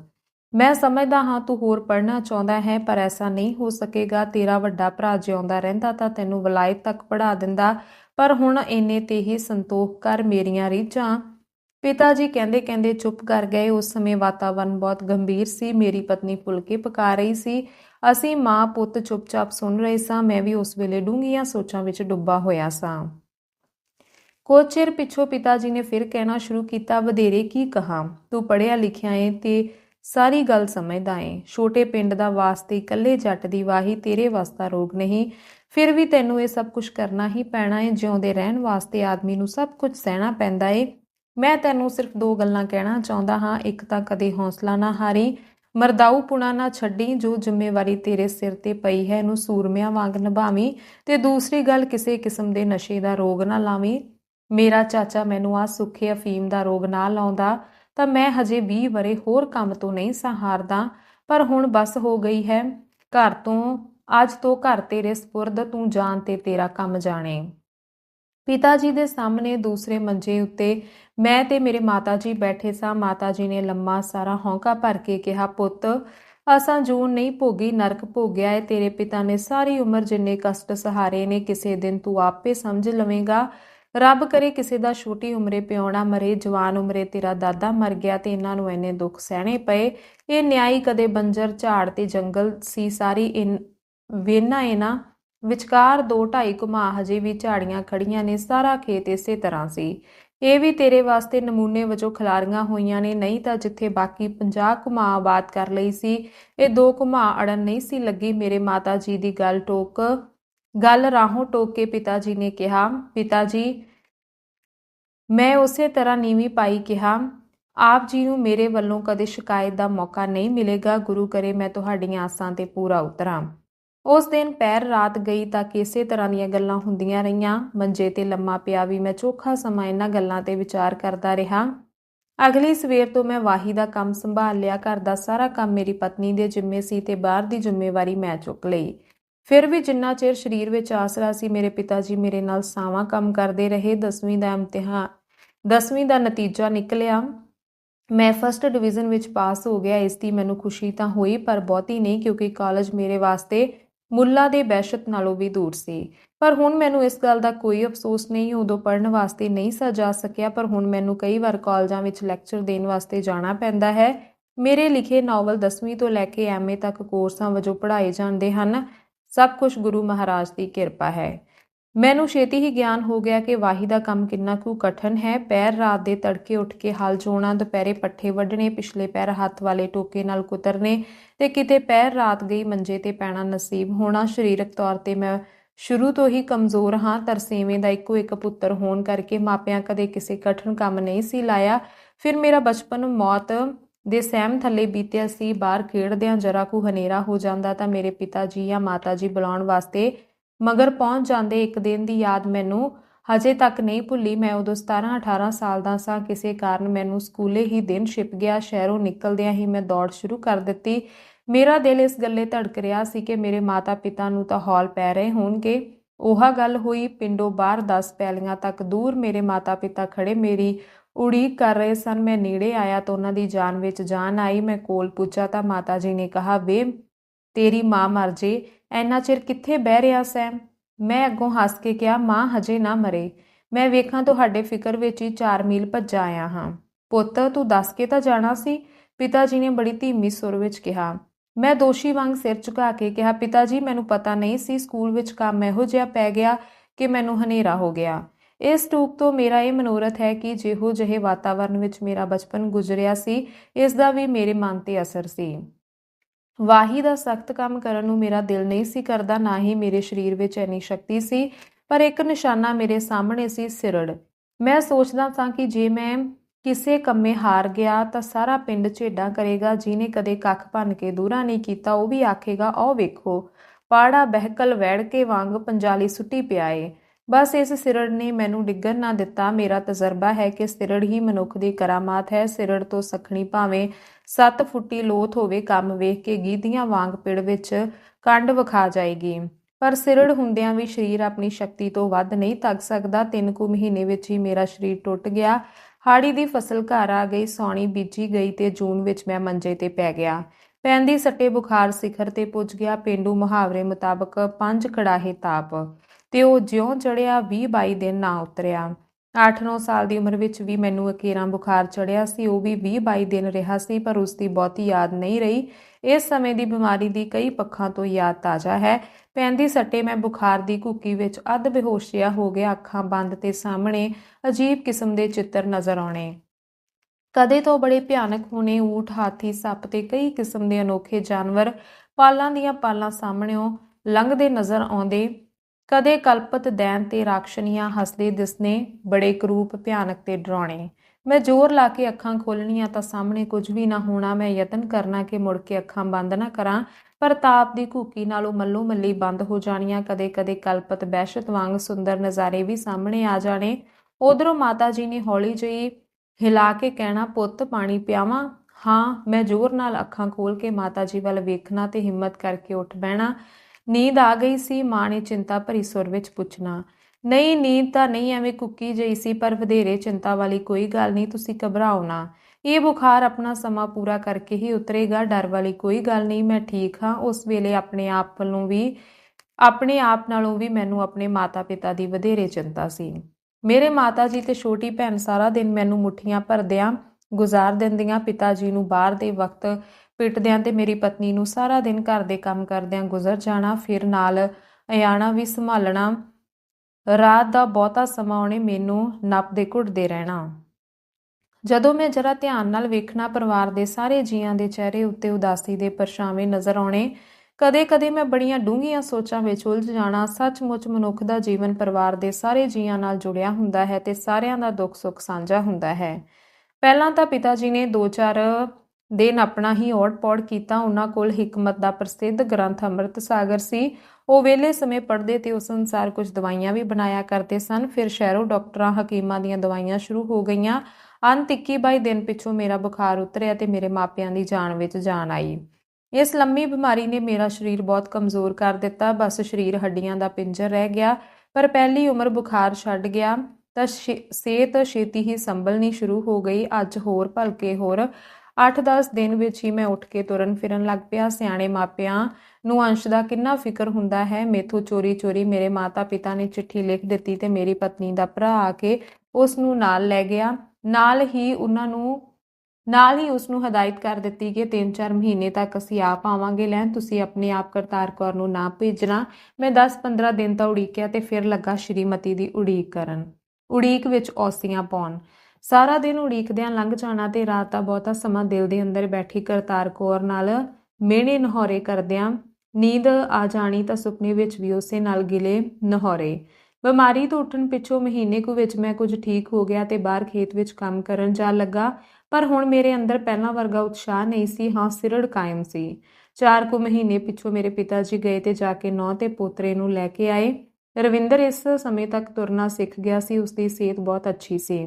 ਮੈਂ ਸਮਝਦਾ ਹਾਂ ਤੂੰ ਹੋਰ ਪੜ੍ਹਨਾ ਚਾਹੁੰਦਾ ਹੈ, ਪਰ ਐਸਾ ਨਹੀਂ ਹੋ ਸਕੇਗਾ। ਤੇਰਾ ਵੱਡਾ ਭਰਾ ਜਿਉਂਦਾ ਰਹਿੰਦਾ ਤਾਂ ਤੈਨੂੰ ਵਲਾਇਤ ਤੱਕ ਪੜ੍ਹਾ ਦਿੰਦਾ। ਪਰ ਹੁਣ ਇੰਨੇ ਤੇ ਹੀ ਸੰਤੋਖ ਕਰ ਮੇਰੀਆਂ ਰੀਝਾਂ। ਪਿਤਾ ਜੀ ਕਹਿੰਦੇ ਕਹਿੰਦੇ ਚੁੱਪ ਕਰ ਗਏ। ਉਸ ਸਮੇਂ ਵਾਤਾਵਰਨ ਬਹੁਤ ਗੰਭੀਰ ਸੀ। ਮੇਰੀ ਪਤਨੀ ਫੁਲਕੇ ਪਕਾ ਰਹੀ ਸੀ। ਅਸੀਂ ਮਾਂ ਪੁੱਤ ਚੁੱਪਚਾਪ ਸੁਣ ਰਹੇ ਸਾਂ। ਮੈਂ ਵੀ ਉਸ ਵੇਲੇ ਡੂੰਘੀਆਂ ਸੋਚਾਂ ਵਿੱਚ ਡੁੱਬਾ ਹੋਇਆ ਸਾਂ। ਕੁਝ ਚਿਰ ਪਿੱਛੋਂ ਪਿਤਾ ਜੀ ਨੇ ਫਿਰ ਕਹਿਣਾ ਸ਼ੁਰੂ ਕੀਤਾ, ਵਧੇਰੇ ਕੀ ਕਹਾਂ? ਤੂੰ ਪੜ੍ਹਿਆ ਲਿਖਿਆ ਏ ਤੇ ਸਾਰੀ ਗੱਲ ਸਮਝਦਾ ਏ। ਛੋਟੇ ਪਿੰਡ ਦਾ ਵਾਸਤੇ ਇਕੱਲੇ ਜੱਟ ਦੀ ਵਾਹੀ ਤੇਰੇ ਵਾਸਤਾ ਰੋਗ ਨਹੀਂ। ਫਿਰ ਵੀ ਤੈਨੂੰ ਇਹ ਸਭ ਕੁਝ ਕਰਨਾ ਹੀ ਪੈਣਾ ਏ। ਜਿਉਂਦੇ ਰਹਿਣ ਵਾਸਤੇ ਆਦਮੀ ਨੂੰ ਸਭ ਕੁਝ ਸਹਿਣਾ ਪੈਂਦਾ ਏ। ਮੈਂ ਤੈਨੂੰ ਸਿਰਫ ਦੋ ਗੱਲਾਂ ਕਹਿਣਾ ਚਾਹੁੰਦਾ ਹਾਂ, ਇੱਕ ਤਾਂ ਕਦੇ ਹੌਸਲਾ ਨਾ ਹਾਰੀ। ਮਰਦਾਊ ਪੁਣਾ ਨਾ ਛੱਡੀ, ਜੋ ਜ਼ਿੰਮੇਵਾਰੀ ਤੇਰੇ ਸਿਰ ਤੇ ਪਈ ਹੈ, ਇਹਨੂੰ ਸੂਰਮਿਆਂ ਵਾਂਗ ਨਿਭਾਵੀਂ। ਤੇ ਦੂਸਰੀ ਗੱਲ, ਕਿਸੇ ਕਿਸਮ ਦੇ ਨਸ਼ੇ ਦਾ ਰੋਗ ਨਾ ਲਾਵੀਂ। ਮੇਰਾ ਚਾਚਾ ਮੈਨੂੰ ਆ ਸੁੱਖੇ ਅਫੀਮ ਦਾ ਰੋਗ ਨਾ ਲਾਉਂਦਾ, ਤਾਂ ਮੈਂ ਹਜੇ 20 ਵਰੇ ਹੋਰ ਕੰਮ ਤੋਂ ਨਹੀਂ ਸਹਾਰਦਾ। ਪਰ ਹੁਣ ਬਸ ਹੋ ਗਈ ਹੈ, ਘਰ ਤੋਂ। ਅੱਜ ਤੋਂ ਘਰ ਤੇਰੇ ਸਪੁਰਦ, ਤੂੰ ਜਾਣ ਤੇ ਤੇਰਾ ਕੰਮ ਜਾਣੇ। ਪਿਤਾ ਜੀ ਦੇ ਸਾਹਮਣੇ ਦੂਸਰੇ ਮੰਜੇ ਉੱਤੇ ਮੈਂ ਤੇ ਮੇਰੇ ਮਾਤਾ ਜੀ ਬੈਠੇ ਸਾਂ। ਮਾਤਾ ਜੀ ਨੇ ਲੰਮਾ ਸਾਰਾ ਹੌਂਕਾ ਭਰ ਕੇ ਕਿਹਾ, ਪੁੱਤ, ਅਸਾਂ ਜੂਨ ਨਹੀਂ ਭੋਗੀ, ਨਰਕ ਭੋਗਿਆ ਏ। ਤੇਰੇ ਪਿਤਾ ਨੇ ਸਾਰੀ ਉਮਰ ਜਿੰਨੇ ਕਸ਼ਟ ਸਹਾਰੇ ਨੇ, ਕਿਸੇ ਦਿਨ ਤੂੰ ਆਪੇ ਸਮਝ ਲਵੇਂਗਾ। ਰੱਬ ਕਰੇ ਕਿਸੇ ਦਾ ਛੋਟੀ ਉਮਰੇ ਪਿਉਣਾ ਮਰੇ, ਜਵਾਨ ਉਮਰੇ ਤੇਰਾ ਦਾਦਾ ਮਰ ਗਿਆ ਤੇ ਇਹਨਾਂ ਨੂੰ ਇੰਨੇ ਦੁੱਖ ਸਹਿਣੇ ਪਏ। ਇਹ ਨਿਆਈ ਕਦੇ ਬੰਜਰ ਝਾੜ ਤੇ ਜੰਗਲ ਸੀ, ਸਾਰੀ ਇਨ ਵੇਨਾ ਇਹਨਾਂ ਵਿਚਕਾਰ 2.5 ਕੁਮਾ ਹਜੇ ਵੀ ਝਾੜੀਆਂ ਖੜੀਆਂ ਨੇ, ਸਾਰਾ ਖੇਤ ਇਸੇ ਤਰ੍ਹਾਂ ਸੀ। ਇਹ ਵੀ ਤੇਰੇ ਵਾਸਤੇ ਨਮੂਨੇ ਵਜੋਂ ਖਿਲਾਰੀਆਂ ਹੋਈਆਂ ਨੇ, ਨਹੀਂ ਤਾਂ ਜਿੱਥੇ ਬਾਕੀ 50 ਕੁਮਾ ਬਾਤ ਕਰ ਲਈ ਸੀ, ਇਹ ਦੋ ਕੁਮਾ ਅੜਨ ਨਹੀਂ ਸੀ ਲੱਗੀ। ਮੇਰੇ ਮਾਤਾ ਜੀ ਦੀ ਗੱਲ ਟੋਕ, ਗੱਲ ਰਾਹੋਂ ਟੋਕ ਕੇ ਪਿਤਾ ਜੀ ਨੇ ਕਿਹਾ, ਪਿਤਾ ਜੀ, ਮੈਂ ਉਸੇ ਤਰ੍ਹਾਂ ਨੀਵੀਂ ਪਾਈ ਕਿਹਾ, ਆਪ ਜੀ ਨੂੰ ਮੇਰੇ ਵੱਲੋਂ ਕਦੇ ਸ਼ਿਕਾਇਤ ਦਾ ਮੌਕਾ ਨਹੀਂ ਮਿਲੇਗਾ। ਗੁਰੂ ਕਰੇ ਮੈਂ ਤੁਹਾਡੀਆਂ ਆਸਾਂ ਤੇ ਪੂਰਾ ਉਤਰਾਂ। ਉਸ ਦਿਨ ਪੈਰ ਰਾਤ ਗਈ ਤਾਂ ਕਿਸੇ ਤਰ੍ਹਾਂ ਦੀਆਂ ਗੱਲਾਂ ਹੁੰਦੀਆਂ ਰਹੀਆਂ। ਮੰਜੇ ਤੇ ਲੰਮਾ ਪਿਆ ਵੀ ਮੈਂ ਚੋਖਾ ਸਮਾਂ ਇਹਨਾਂ ਗੱਲਾਂ ਤੇ ਵਿਚਾਰ ਕਰਦਾ ਰਿਹਾ। ਅਗਲੀ ਸਵੇਰ ਤੋਂ ਮੈਂ ਵਾਹੀ ਦਾ ਕੰਮ ਸੰਭਾਲ ਲਿਆ। ਘਰ ਦਾ ਸਾਰਾ ਕੰਮ ਮੇਰੀ ਪਤਨੀ ਦੇ ਜ਼ਿੰਮੇ ਸੀ ਤੇ ਬਾਹਰ ਦੀ ਜ਼ਿੰਮੇਵਾਰੀ ਮੈਂ ਚੁੱਕ ਲਈ। ਫਿਰ ਵੀ ਜਿੰਨਾ ਚਿਰ ਸਰੀਰ ਵਿੱਚ ਆਸਰਾ ਸੀ, ਮੇਰੇ ਪਿਤਾ ਜੀ ਮੇਰੇ ਨਾਲ ਸਾਵਾਂ ਕੰਮ ਕਰਦੇ ਰਹੇ। 10ਵੀਂ ਦਾ ਇਮਤਿਹਾਨ 10ਵੀਂ ਦਾ ਨਤੀਜਾ ਨਿਕਲਿਆ। ਮੈਂ ਫਸਟ ਡਿਵੀਜ਼ਨ ਵਿੱਚ ਪਾਸ ਹੋ ਗਿਆ। ਇਸ ਦੀ ਮੈਨੂੰ ਖੁਸ਼ੀ ਤਾਂ ਹੋਈ, ਪਰ ਬਹੁਤੀ ਨਹੀਂ, ਕਿਉਂਕਿ ਕਾਲਜ ਮੇਰੇ ਵਾਸਤੇ ਮੁੱਲਾ ਦੇ ਬਹਿਸ਼ਤ ਨਾਲੋਂ ਵੀ ਦੂਰ ਸੀ। ਪਰ ਹੁਣ ਮੈਨੂੰ ਇਸ ਗੱਲ ਦਾ ਕੋਈ ਅਫਸੋਸ ਨਹੀਂ, ਉਦੋਂ ਪੜਨ ਵਾਸਤੇ ਨਹੀਂ ਸਾ ਜਾ ਸਕਿਆ, ਪਰ ਹੁਣ ਮੈਨੂੰ ਕਈ ਵਾਰ ਕਾਲਜਾਂ ਵਿੱਚ ਲੈਕਚਰ ਦੇਣ ਵਾਸਤੇ ਜਾਣਾ ਪੈਂਦਾ ਹੈ। ਮੇਰੇ ਲਿਖੇ ਨਾਵਲ 10ਵੀਂ ਤੋਂ ਲੈ ਕੇ ਐਮਏ ਤੱਕ ਕੋਰਸਾਂ ਵਜੋਂ ਪੜ੍ਹਾਏ ਜਾਂਦੇ ਹਨ। ਸਭ ਕੁਝ ਗੁਰੂ ਮਹਾਰਾਜ ਦੀ ਕਿਰਪਾ ਹੈ। ਮੈਨੂੰ ਛੇਤੀ ਹੀ ਗਿਆਨ ਹੋ ਗਿਆ ਕਿ ਵਾਹੀ ਦਾ ਕੰਮ ਕਿੰਨਾ ਕੁ ਕਠਨ ਹੈ। ਪੈਰ ਰਾਤ ਦੇ ਤੜਕੇ ਉੱਠ ਕੇ ਹਲ ਜੋਣਾ ਦੁਪਹਿਰੇ ਪੱਠੇ ਵੱਢਣੇ, ਪਿਛਲੇ ਪੈਰ ਹੱਥ ਵਾਲੇ ਟੋਕੇ ਨਾਲ ਕੁਤਰਨੇ ਤੇ ਕਿਤੇ ਪੈਰ ਰਾਤ ਗਈ ਮੰਜੇ ਤੇ ਪੈਣਾ ਨਸੀਬ ਹੋਣਾ। ਸਰੀਰਕ ਤੌਰ ਤੇ ਮੈਂ ਸ਼ੁਰੂ ਤੋਂ ਹੀ ਕਮਜ਼ੋਰ ਹਾਂ ਤਰਸੇਵੇਂ ਦਾ ਇੱਕੋ ਇੱਕ ਪੁੱਤਰ ਹੋਣ ਕਰਕੇ ਮਾਪਿਆਂ ਕਦੇ ਕਿਸੇ ਕਠਨ ਕੰਮ ਨਹੀਂ ਸੀ ਲਾਇਆ। ਫਿਰ ਮੇਰਾ ਬਚਪਨ ਮੌਤ ਦੇ ਸਹਿਮ ਥੱਲੇ ਬੀਤਿਆ ਸੀ। ਬਾਹਰ ਖੇਡਦਿਆਂ ਜਰਾ ਕੁ ਹਨੇਰਾ ਹੋ ਜਾਂਦਾ ਤਾਂ ਮੇਰੇ ਪਿਤਾ ਜੀ ਜਾਂ ਮਾਤਾ ਜੀ ਬੁਲਾਉਣ ਵਾਸਤੇ ਮਗਰ ਪਹੁੰਚ ਜਾਂਦੇ ਇੱਕ ਦਿਨ ਦੀ ਯਾਦ ਮੈਨੂੰ ਹਜੇ ਤੱਕ ਨਹੀਂ ਭੁੱਲੀ। ਮੈਂ ਉਦੋਂ 17 18 ਸਾਲ ਦਾ ਸਾਂ। ਕਿਸੇ ਕਾਰਨ ਮੈਨੂੰ ਸਕੂਲੇ ਹੀ ਦਿਨ ਛਿਪ ਗਿਆ। ਸ਼ਹਿਰੋਂ ਨਿਕਲਦਿਆਂ ਹੀ ਮੈਂ ਦੌੜ ਸ਼ੁਰੂ ਕਰ ਦਿੱਤੀ। ਮੇਰਾ ਦਿਲ ਇਸ ਗੱਲੇ ਧੜਕ ਰਿਹਾ ਸੀ ਕਿ ਮੇਰੇ ਮਾਤਾ-ਪਿਤਾ ਨੂੰ ਤਾਂ ਹੌਲ ਪੈ ਰਹੇ ਹੋਣਗੇ। ਉਹਾ ਗੱਲ ਹੋਈ। ਪਿੰਡੋਂ ਬਾਹਰ 10 ਪੈਲੀਆਂ ਤੱਕ ਦੂਰ ਮੇਰੇ ਮਾਤਾ-ਪਿਤਾ ਖੜੇ ਮੇਰੀ ਉਡੀਕ ਕਰ ਰਹੇ ਸਨ। ਮੈਂ ਨੇੜੇ ਆਇਆ ਤਾਂ ਉਹਨਾਂ ਦੀ ਜਾਨ ਵਿੱਚ ਜਾਨ ਆਈ। ਮੈਂ ਕੋਲ ਪੁੱਛਾ ਤਾਂ ਮਾਤਾ ਜੀ ਨੇ ਕਿਹਾ, ਵੇ ਤੇਰੀ ਮਾਂ ਮਰ ਜੇ, ਐਨਾ ਚਿਰ ਕਿੱਥੇ ਬਹਿ ਰਿਹਾ ਸੈਮ ਮੈਂ ਅੱਗੋਂ ਹੱਸ ਕੇ ਕਿਹਾ, ਮਾਂ, ਹਜੇ ਨਾ ਮਰੇ। ਮੈਂ ਵੇਖਾਂ ਤੁਹਾਡੇ ਫਿਕਰ ਵਿੱਚ ਹੀ 4 ਮੀਲ ਭੱਜਾ ਆਇਆ ਹਾਂ। ਪੁੱਤ, ਤੂੰ ਦੱਸ ਕੇ ਤਾਂ ਜਾਣਾ ਸੀ? ਪਿਤਾ ਜੀ ਨੇ ਬੜੀ ਧੀਮੀ ਸੁਰ ਵਿੱਚ ਕਿਹਾ। ਮੈਂ ਦੋਸ਼ੀ ਵਾਂਗ ਸਿਰ ਝੁਕਾ ਕੇ ਕਿਹਾ, ਪਿਤਾ ਜੀ, ਮੈਨੂੰ ਪਤਾ ਨਹੀਂ ਸੀ ਸਕੂਲ ਵਿੱਚ ਕੰਮ ਇਹੋ ਜਿਹਾ ਪੈ ਗਿਆ ਕਿ ਮੈਨੂੰ ਹਨੇਰਾ ਹੋ ਗਿਆ। ਇਸ ਟੂਕ ਤੋਂ ਮੇਰਾ ਇਹ ਮਨੋਰਥ ਹੈ ਕਿ ਜਿਹੋ ਜਿਹੇ ਵਾਤਾਵਰਣ ਵਿੱਚ ਮੇਰਾ ਬਚਪਨ ਗੁਜ਼ਰਿਆ ਸੀ, ਇਸ ਦਾ ਵੀ ਮੇਰੇ ਮਨ ਤੇ ਅਸਰ ਸੀ। ਵਾਹੀ ਦਾ ਸਖਤ ਕੰਮ ਕਰਨ ਨੂੰ ਮੇਰਾ ਦਿਲ ਨਹੀਂ ਸੀ ਕਰਦਾ, ਨਾ ਹੀ ਮੇਰੇ ਸਰੀਰ ਵਿੱਚ ਇੰਨੀ ਸ਼ਕਤੀ ਸੀ, ਪਰ ਇੱਕ ਨਿਸ਼ਾਨਾ ਮੇਰੇ ਸਾਹਮਣੇ ਸੀ ਸਿਰੜ। ਮੈਂ ਸੋਚਦਾ ਸਾਂ ਕਿ ਜੇ ਮੈਂ ਕਿਸੇ ਕੰਮੇ ਹਾਰ ਗਿਆ ਤਾਂ ਸਾਰਾ ਪਿੰਡ ਝੇਡਾਂ ਕਰੇਗਾ, ਜਿਹਨੇ ਕਦੇ ਕੱਖ ਭੰਨ ਕੇ ਦੂਰਾ ਨਹੀਂ ਕੀਤਾ, ਉਹ ਵੀ ਆਖੇਗਾ ਆਹ ਵੇਖੋ, ਪਾੜਾ ਬਹਿਕਲ ਵੜ ਕੇ ਵਾਂਗ ਪੰਜਾਲੀ ਸੁੱਟੀ ਪਿਆ ਏ। ਬਸ ਇਸ ਸਿਰੜ ਨੇ ਮੈਨੂੰ ਡਿੱਗਣ ਨਾ ਦਿੱਤਾ। ਮੇਰਾ ਤਜਰਬਾ ਹੈ ਕਿ ਸਿਰੜ ਹੀ ਮਨੁੱਖ ਦੀ ਕਰਾਮਾਤ ਹੈ। ਸਿਰੜ ਤੋਂ ਸਖਣੀ ਭਾਵੇਂ ਸੱਤ ਫੁੱਟੀ ਲੋਥ ਹੋਵੇ ਕੰਮ ਵੇਖ ਕੇ ਗੀਧੀਆਂ ਵਾਂਗ ਪਿੜ ਵਿੱਚ ਕੰਡ ਵਿਖਾ ਜਾਏਗੀ। ਪਰ ਸਿਰੜ ਹੁੰਦਿਆਂ ਵੀ ਸਰੀਰ ਆਪਣੀ ਸ਼ਕਤੀ ਤੋਂ ਵੱਧ ਨਹੀਂ ਤੱਕ ਸਕਦਾ। ਤਿੰਨ ਕੁ ਮਹੀਨੇ ਵਿੱਚ ਹੀ ਮੇਰਾ ਸਰੀਰ ਟੁੱਟ ਗਿਆ। ਹਾੜੀ ਦੀ ਫਸਲ ਘਰ ਆ ਗਈ ਸੌਣੀ ਬੀਜੀ ਗਈ ਤੇ ਜੂਨ ਵਿੱਚ ਮੈਂ ਮੰਜੇ ਤੇ ਪੈ ਗਿਆ। ਪੈਂਦੀ ਸੱਟੇ ਬੁਖਾਰ ਸਿਖਰ ਤੇ ਪੁੱਜ ਗਿਆ। ਪਿੰਡੂ ਮੁਹਾਵਰੇ ਮੁਤਾਬਕ ਪੰਜ ਕੜਾਹੇ ਤਾਪ। ਤੇ ਉਹ ਜਿਉਂ ਚੜਿਆ 20 22 ਦਿਨ ਨਾ ਉਤਰਿਆ। 8-9 ਸਾਲ ਦੀ ਉਮਰ ਵਿੱਚ ਵੀ ਮੈਨੂੰ ਅਕੇਰਾਂ ਬੁਖਾਰ ਚੜਿਆ ਸੀ, ਉਹ ਵੀ 20-22 ਦਿਨ ਰਿਹਾ ਸੀ, ਪਰ ਉਸ ਦੀ ਬਹੁਤੀ ਯਾਦ ਨਹੀਂ ਰਹੀ। ਇਸ ਸਮੇਂ ਦੀ ਬਿਮਾਰੀ ਦੀ ਕਈ ਪੱਖਾਂ ਤੋਂ ਯਾਦ ਤਾਜ਼ਾ ਹੈ। ਪੈਂਦੀ ਸੱਟੇ ਮੈਂ ਬੁਖਾਰ ਦੀ ਘੁੱਕੀ ਵਿੱਚ ਅੱਧ ਬੇਹੋਸ਼ਿਆ ਹੋ ਗਿਆ, ਅੱਖਾਂ ਬੰਦ ਤੇ ਸਾਹਮਣੇ ਅਜੀਬ ਕਿਸਮ ਦੇ ਚਿੱਤਰ ਨਜ਼ਰ ਆਉਣੇ। ਕਦੇ ਤੋਂ ਬੜੇ ਭਿਆਨਕ ਹੋਣੇ, ਊਠ, ਹਾਥੀ, ਸੱਪ ਤੇ ਕਈ ਕਿਸਮ ਦੇ ਅਨੋਖੇ ਜਾਨਵਰ, ਪਾਲਾਂ ਦੀਆਂ ਪਾਲਾਂ ਸਾਹਮਣਿਓਂ ਲੰਘਦੇ ਨਜ਼ਰ ਆਉਂਦੇ। ਕਦੇ ਕਲਪਤ ਦੈਨ ਤੇ ਰਾਖਸ਼ਨੀਆਂ ਹੱਸਦੇ ਦਿਸਨੇ ਬੜੇ ਕਰੂਪ ਭਿਆਨਕ ਤੇ ਡਰਾਉਣੇ। ਮੈਂ ਜ਼ੋਰ ਲਾ ਕੇ ਅੱਖਾਂ ਖੋਲਣੀਆਂ ਤਾਂ ਸਾਹਮਣੇ ਕੁਝ ਵੀ ਨਾ ਹੋਣਾ, ਮੈਂ ਯਤਨ ਕਰਨਾ ਕਿ ਮੁੜ ਕੇ ਅੱਖਾਂ ਬੰਦ ਨਾ ਕਰਾਂ, ਪਰ ਤਾਪ ਦੀ ਘੂਕੀ ਨਾਲੋਂ ਮੱਲੋ ਮੱਲੀ ਬੰਦ ਹੋ ਜਾਣੀਆਂ ਕਦੇ-ਕਦੇ ਕਲਪਤ ਬਹਿਸ਼ਤ ਵਾਂਗ ਸੁੰਦਰ ਨਜ਼ਾਰੇ ਵੀ ਸਾਹਮਣੇ ਆ ਜਾਣੇ। ਉਧਰੋਂ ਮਾਤਾ ਜੀ ਨੇ ਹੌਲੀ ਜਿਹੀ ਹਿਲਾ ਕੇ ਕਹਿਣਾ, ਪੁੱਤ, ਪਾਣੀ ਪਿਆਵਾਂ? ਹਾਂ, ਮੈਂ ਜ਼ੋਰ ਨਾਲ ਅੱਖਾਂ ਖੋਲ ਕੇ ਮਾਤਾ ਜੀ ਵੱਲ ਵੇਖਣਾ ਤੇ ਹਿੰਮਤ ਕਰਕੇ ਉੱਠ ਬਹਿਣਾ। ਨੀਂਦ ਆ ਗਈ ਸੀ, ਮਾਂ ਨੇ ਚਿੰਤਾ ਭਰੀ ਸੁਰ ਵਿੱਚ ਪੁੱਛਣਾ, ਨਹੀਂ, ਨੀਂਦ ਤਾਂ ਨਹੀਂ ਐਵੇਂ ਕੁੱਕੀ ਜਈ ਸੀ, ਪਰ ਵਧੇਰੇ ਚਿੰਤਾ ਵਾਲੀ ਕੋਈ ਗੱਲ ਨਹੀਂ, ਤੁਸੀਂ ਘਬਰਾਓ ਨਾ। ਇਹ ਬੁਖਾਰ ਆਪਣਾ ਸਮਾਂ ਪੂਰਾ ਕਰਕੇ ਹੀ ਉਤਰੇਗਾ, ਡਰ ਵਾਲੀ ਕੋਈ ਗੱਲ ਨਹੀਂ, ਮੈਂ ਠੀਕ ਹਾਂ। ਉਸ ਵੇਲੇ ਆਪਣੇ ਆਪ ਵੱਲੋਂ ਵੀ, ਆਪਣੇ ਆਪ ਨਾਲੋਂ ਵੀ ਮੈਨੂੰ ਆਪਣੇ ਮਾਤਾ-ਪਿਤਾ ਦੀ ਵਧੇਰੇ ਚਿੰਤਾ ਸੀ। ਮੇਰੇ ਮਾਤਾ ਜੀ ਤੇ ਛੋਟੀ ਭੈਣ ਸਾਰਾ ਦਿਨ ਮੈਨੂੰ ਮੁੱਠੀਆਂ ਭਰਦਿਆਂ ਗੁਜ਼ਾਰ ਦਿੰਦੀਆਂ, ਪਿਤਾ ਜੀ ਨੂੰ ਬਾਹਰ ਦੇ ਵਕਤ ਪਿੱਟਦਿਆਂ ਤੇ ਮੇਰੀ ਪਤਨੀ ਨੂੰ ਸਾਰਾ ਦਿਨ ਘਰ ਦੇ ਕੰਮ ਕਰਦਿਆਂ ਗੁਜ਼ਰ ਜਾਣਾ, ਫਿਰ ਨਾਲ ਅਯਾਣਾ ਵੀ ਸੰਭਾਲਣਾ। ਰਾਤ ਦਾ ਬਹੁਤਾ ਸਮਾਂ ਉਹਨੇ ਮੈਨੂੰ ਨੱਪਦੇ ਘੁੱਟਦੇ ਰਹਿਣਾ। ਜਦੋਂ ਮੈਂ ਜਰਾ ਧਿਆਨ ਨਾਲ ਵੇਖਣਾ, ਪਰਿਵਾਰ ਦੇ ਸਾਰੇ ਜੀਆਂ ਦੇ ਚਿਹਰੇ ਉੱਤੇ ਉਦਾਸੀ ਦੇ ਪਰਛਾਵੇਂ ਨਜ਼ਰ ਆਉਣੇ, ਕਦੇ-ਕਦੇ ਮੈਂ ਬੜੀਆਂ ਡੂੰਘੀਆਂ ਸੋਚਾਂ ਵਿੱਚ ਉਲਝ ਜਾਣਾ। ਸੱਚਮੁੱਚ ਮਨੁੱਖ ਦਾ ਜੀਵਨ ਪਰਿਵਾਰ ਦੇ ਸਾਰੇ ਜੀਆਂ ਨਾਲ ਜੁੜਿਆ ਹੁੰਦਾ ਹੈ ਤੇ ਸਾਰਿਆਂ ਦਾ ਦੁੱਖ ਸੁੱਖ ਸਾਂਝਾ ਹੁੰਦਾ ਹੈ। ਪਹਿਲਾਂ ਤਾਂ ਪਿਤਾ ਜੀ ਨੇ 2-4 ਦਿਨ ਆਪਣਾ ਹੀ ਔੜ-ਪੌੜ ਕੀਤਾ, ਉਹਨਾਂ ਕੋਲ ਹਕਮਤ ਦਾ ਪ੍ਰਸਿੱਧ ਗ੍ਰੰਥ ਅੰਮ੍ਰਿਤ ਸਾਗਰ ਸੀ। ਉਹ ਵੇਲੇ ਸਮੇਂ ਪੜ੍ਹਦੇ ਤੇ ਉਸ ਅਨੁਸਾਰ ਕੁਝ ਦਵਾਈਆਂ ਵੀ ਬਣਾਇਆ ਕਰਦੇ ਸਨ। ਫਿਰ ਸ਼ਹਿਰੋਂ ਡਾਕਟਰਾਂ ਹਕੀਮਾਂ ਦੀਆਂ ਦਵਾਈਆਂ ਸ਼ੁਰੂ ਹੋ ਗਈਆਂ। ਅੰਤ 21 ਬਾਈ ਦਿਨ ਪਿੱਛੋਂ ਮੇਰਾ ਬੁਖਾਰ ਉਤਰਿਆ ਤੇ ਮੇਰੇ ਮਾਪਿਆਂ ਦੀ ਜਾਨ ਵਿੱਚ ਜਾਨ ਆਈ। ਇਸ ਲੰਮੀ ਬਿਮਾਰੀ ਨੇ ਮੇਰਾ ਸਰੀਰ ਬਹੁਤ ਕਮਜ਼ੋਰ ਕਰ ਦਿੱਤਾ। ਬਸ ਸਰੀਰ ਹੱਡੀਆਂ ਦਾ ਪਿੰਜਰ ਰਹਿ ਗਿਆ, ਪਰ ਪਹਿਲੀ ਉਮਰ ਬੁਖਾਰ ਛੱਡ ਗਿਆ। ਤਾਂ ਸਿਹਤ ਛੇਤੀ ਹੀ ਸੰਭਲਣੀ ਸ਼ੁਰੂ ਹੋ ਗਈ। ਅੱਜ ਹੋਰ ਭਲਕੇ ਹੋਰ 8-10 ਦਿਨ ਵਿੱਚ ਹੀ ਮੈਂ ਉੱਠ ਕੇ ਤੁਰਨ ਫਿਰਨ ਲੱਗ ਪਿਆ, ਸਿਆਣੇ ਮਾਪਿਆਂ ਨੂੰ ਅੰਸ਼ ਦਾ ਕਿੰਨਾ ਫਿਕਰ ਹੁੰਦਾ ਹੈ। ਮੇਥੋਂ ਚੋਰੀ-ਚੋਰੀ ਮੇਰੇ ਮਾਤਾ-ਪਿਤਾ ਨੇ ਚਿੱਠੀ ਲਿਖ ਦਿੱਤੀ ਤੇ ਮੇਰੀ ਪਤਨੀ ਦਾ ਭਰਾ ਆ ਕੇ ਉਸ ਨੂੰ ਨਾਲ ਲੈ ਗਿਆ। ਨਾਲ ਹੀ ਉਹਨਾਂ ਨੂੰ, ਨਾਲ ਹੀ ਉਸ ਨੂੰ ਹਦਾਇਤ ਕਰ ਦਿੱਤੀ ਕਿ 3-4 ਮਹੀਨੇ ਤੱਕ ਅਸੀਂ ਆਪ ਆਵਾਂਗੇ, ਲੈਣ ਤੁਸੀਂ ਆਪਣੇ ਆਪ ਕਰਤਾਰ ਕੌਰ ਨੂੰ ਨਾ ਭੇਜਣਾ। ਮੈਂ 10-15 ਦਿਨ ਤਾਂ ਉਡੀਕਿਆ ਤੇ ਫਿਰ ਲੱਗਾ ਸ਼੍ਰੀਮਤੀ ਦੀ ਉਡੀਕ ਕਰਨ, ਉਡੀਕ ਵਿੱਚ ਔਸੀਆਂ ਪਾਉਣ। ਸਾਰਾ ਦਿਨ ਉਡੀਕਦਿਆਂ ਲੰਘ ਜਾਣਾ ਤੇ ਰਾਤ ਦਾ ਬਹੁਤਾ ਸਮਾਂ ਦਿਲ ਦੇ ਅੰਦਰ ਬੈਠੀ ਕਰਤਾਰ ਕੌਰ ਨਾਲ ਮਿਹਣੇ ਨਹੌਰੇ ਕਰਦਿਆਂ ਨੀਂਦ ਆ ਜਾਣੀ ਤਾਂ ਸੁਪਨੇ ਵਿੱਚ ਵੀ ਉਸੇ ਨਾਲ ਗਿਲੇ ਨਹੌਰੇ। ਬਿਮਾਰੀ ਤੋਂ ਉੱਠਣ ਪਿੱਛੋਂ ਮਹੀਨੇ ਕੁ ਵਿੱਚ ਮੈਂ ਕੁਝ ਠੀਕ ਹੋ ਗਿਆ ਤੇ ਬਾਹਰ ਖੇਤ ਵਿੱਚ ਕੰਮ ਕਰਨ ਜਾ ਲੱਗਾ, ਪਰ ਹੁਣ ਮੇਰੇ ਅੰਦਰ ਪਹਿਲਾਂ ਵਰਗਾ ਉਤਸ਼ਾਹ ਨਹੀਂ ਸੀ, ਹਾਂ ਸਿਰੜ ਕਾਇਮ ਸੀ। ਚਾਰ ਕੁ ਮਹੀਨੇ ਪਿੱਛੋਂ ਮੇਰੇ ਪਿਤਾ ਜੀ ਗਏ ਤੇ ਜਾ ਕੇ ਨੌ ਤੇ ਪੋਤਰੇ ਨੂੰ ਲੈ ਕੇ ਆਏ। ਰਵਿੰਦਰ ਇਸ ਸਮੇਂ ਤੱਕ ਤੁਰਨਾ ਸਿੱਖ ਗਿਆ ਸੀ ਉਸ ਦੀ ਸਿਹਤ ਬਹੁਤ ਅੱਛੀ ਸੀ।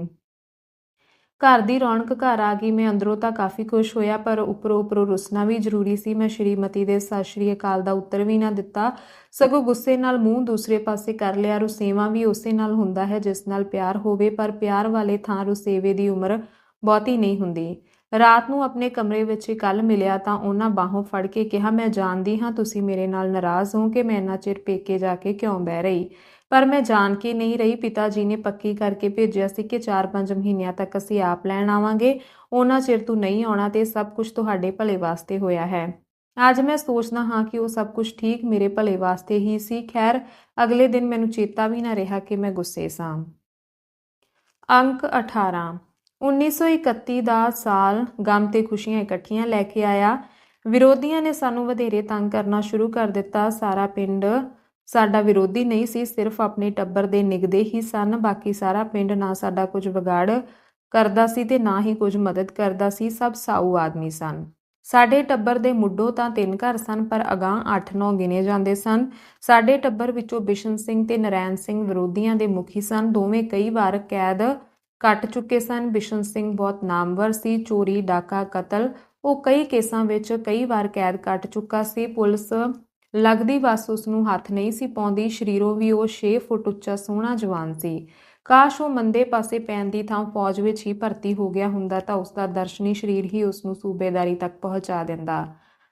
ਘਰ ਦੀ ਰੌਣਕ ਘਰ ਆ ਗਈ, ਮੈਂ ਅੰਦਰੋਂ ਤਾਂ ਕਾਫੀ ਖੁਸ਼ ਹੋਇਆ, ਪਰ ਉੱਪਰੋਂ ਉੱਪਰੋਂ ਰੁਸਣਾ ਵੀ ਜ਼ਰੂਰੀ ਸੀ। ਮੈਂ ਸ਼੍ਰੀਮਤੀ ਦੇ ਸਤਿ ਸ਼੍ਰੀ ਅਕਾਲ ਦਾ ਉੱਤਰ ਵੀ ਨਾ ਦਿੱਤਾ। ਸਗੋਂ ਗੁੱਸੇ ਨਾਲ ਮੂੰਹ ਦੂਸਰੇ ਪਾਸੇ ਕਰ ਲਿਆ। ਰੁਸੇਵਾ ਵੀ ਉਸੇ ਨਾਲ ਹੁੰਦਾ ਹੈ ਜਿਸ ਨਾਲ ਪਿਆਰ ਹੋਵੇ, ਪਰ ਪਿਆਰ ਵਾਲੇ ਥਾਂ ਰੁਸੇਵੇ ਦੀ ਉਮਰ ਬਹੁਤੀ ਨਹੀਂ ਹੁੰਦੀ। ਰਾਤ ਨੂੰ ਆਪਣੇ ਕਮਰੇ ਵਿੱਚ ਕੱਲ ਮਿਲਿਆ ਤਾਂ ਉਹਨਾਂ ਬਾਹੋਂ ਫੜ ਕੇ ਕਿਹਾ, ਮੈਂ ਜਾਣਦੀ ਹਾਂ ਤੁਸੀਂ ਮੇਰੇ ਨਾਲ ਨਾਰਾਜ਼ ਹੋ ਕਿ ਮੈਂ ਇੰਨਾ ਚਿਰ ਪੇਕੇ ਜਾ ਕੇ ਕਿਉਂ ਬਹਿ ਰਹੀ? ਪਰ ਮੈਂ ਜਾਣ ਕੇ ਨਹੀਂ ਰਹੀ, ਪਿਤਾ ਜੀ ਨੇ ਪੱਕੀ ਕਰਕੇ ਭੇਜਿਆ ਸੀ ਕਿ 4-5 ਮਹੀਨਿਆਂ ਤੱਕ ਅਸੀਂ ਆਪ ਲੈਣ ਆਵਾਂਗੇ। ਉਹਨਾਂ ਚਿਰ ਤੂੰ ਨਹੀਂ ਆਉਣਾ ਤੇ ਸਭ ਕੁਝ ਤੁਹਾਡੇ ਭਲੇ ਵਾਸਤੇ ਹੋਇਆ ਹੈ। ਅੱਜ ਮੈਂ ਸੋਚਦਾ ਹਾਂ ਕਿ ਉਹ ਸਭ ਕੁਝ ਠੀਕ ਮੇਰੇ ਭਲੇ ਵਾਸਤੇ ਹੀ ਸੀ। ਖੈਰ, ਅਗਲੇ ਦਿਨ ਮੈਨੂੰ ਚੇਤਾ ਵੀ ਨਾ ਰਿਹਾ ਕਿ ਮੈਂ ਗੁੱਸੇ ਸਾਂ। ਅੰਕ 18 1931 ਦਾ ਸਾਲ ਗਮ ਤੇ ਖੁਸ਼ੀਆਂ ਇਕੱਠੀਆਂ ਲੈ ਕੇ ਆਇਆ। ਵਿਰੋਧੀਆਂ ਨੇ ਸਾਨੂੰ ਵਧੇਰੇ ਤੰਗ ਕਰਨਾ ਸ਼ੁਰੂ ਕਰ ਦਿੱਤਾ। ਸਾਰਾ ਪਿੰਡ ਸਾਡਾ ਵਿਰੋਧੀ ਨਹੀਂ ਸੀ, ਸਿਰਫ ਆਪਣੇ ਟੱਬਰ ਦੇ ਨਿਗਦੇ ਹੀ ਸਨ। ਬਾਕੀ ਸਾਰਾ ਪਿੰਡ ਨਾ ਸਾਡਾ ਕੁਝ ਵਿਗਾੜ ਕਰਦਾ ਸੀ ਤੇ ਨਾ ਹੀ ਕੁਝ ਮਦਦ ਕਰਦਾ ਸੀ, ਸਭ ਸਾਊ ਆਦਮੀ ਸਨ। ਸਾਡੇ ਟੱਬਰ ਦੇ ਮੁੱਢੋਂ ਤਾਂ ਤਿੰਨ ਘਰ ਸਨ, ਪਰ ਅਗਾਂ 8-9 ਗਿਣੇ ਜਾਂਦੇ ਸਨ। ਸਾਡੇ ਟੱਬਰ ਵਿੱਚੋਂ ਬਿਸ਼ਨ ਸਿੰਘ ਤੇ ਨਰੈਣ ਸਿੰਘ ਵਿਰੋਧੀਆਂ ਦੇ ਮੁਖੀ ਸਨ। ਦੋਵੇਂ ਕਈ ਵਾਰ ਕੈਦ ਕੱਟ ਚੁੱਕੇ ਸਨ। ਬਿਸ਼ਨ ਸਿੰਘ ਬਹੁਤ ਨਾਮਵਰ ਸੀ, ਚੋਰੀ, ਡਾਕਾ, ਕਤਲ, ਉਹ ਕਈ ਕੇਸਾਂ ਵਿੱਚ ਕਈ ਵਾਰ ਕੈਦ ਕੱਟ ਚੁੱਕਾ ਸੀ। ਪੁਲਿਸ ਲੱਗਦੀ ਬਸ ਉਸ ਨੂੰ ਹੱਥ ਨਹੀਂ ਸੀ ਪਾਉਂਦੀ, ਸ਼ਰੀਰੋਂ ਵੀ ਉਹ 6 ਫੁੱਟ ਉੱਚਾ ਸੋਹਣਾ ਜਵਾਨ ਸੀ। ਕਾਸ਼ ਉਹ ਮੰਦੇ ਪਾਸੇ ਪੈਣ ਦੀ ਥਾਂ ਫੌਜ ਵਿੱਚ ਹੀ ਭਰਤੀ ਹੋ ਗਿਆ ਹੁੰਦਾ ਤਾਂ ਉਸ ਦਾ ਦਰਸ਼ਨੀ ਸਰੀਰ ਹੀ ਉਸ ਨੂੰ ਸੂਬੇਦਾਰੀ ਤੱਕ ਪਹੁੰਚਾ ਦਿੰਦਾ।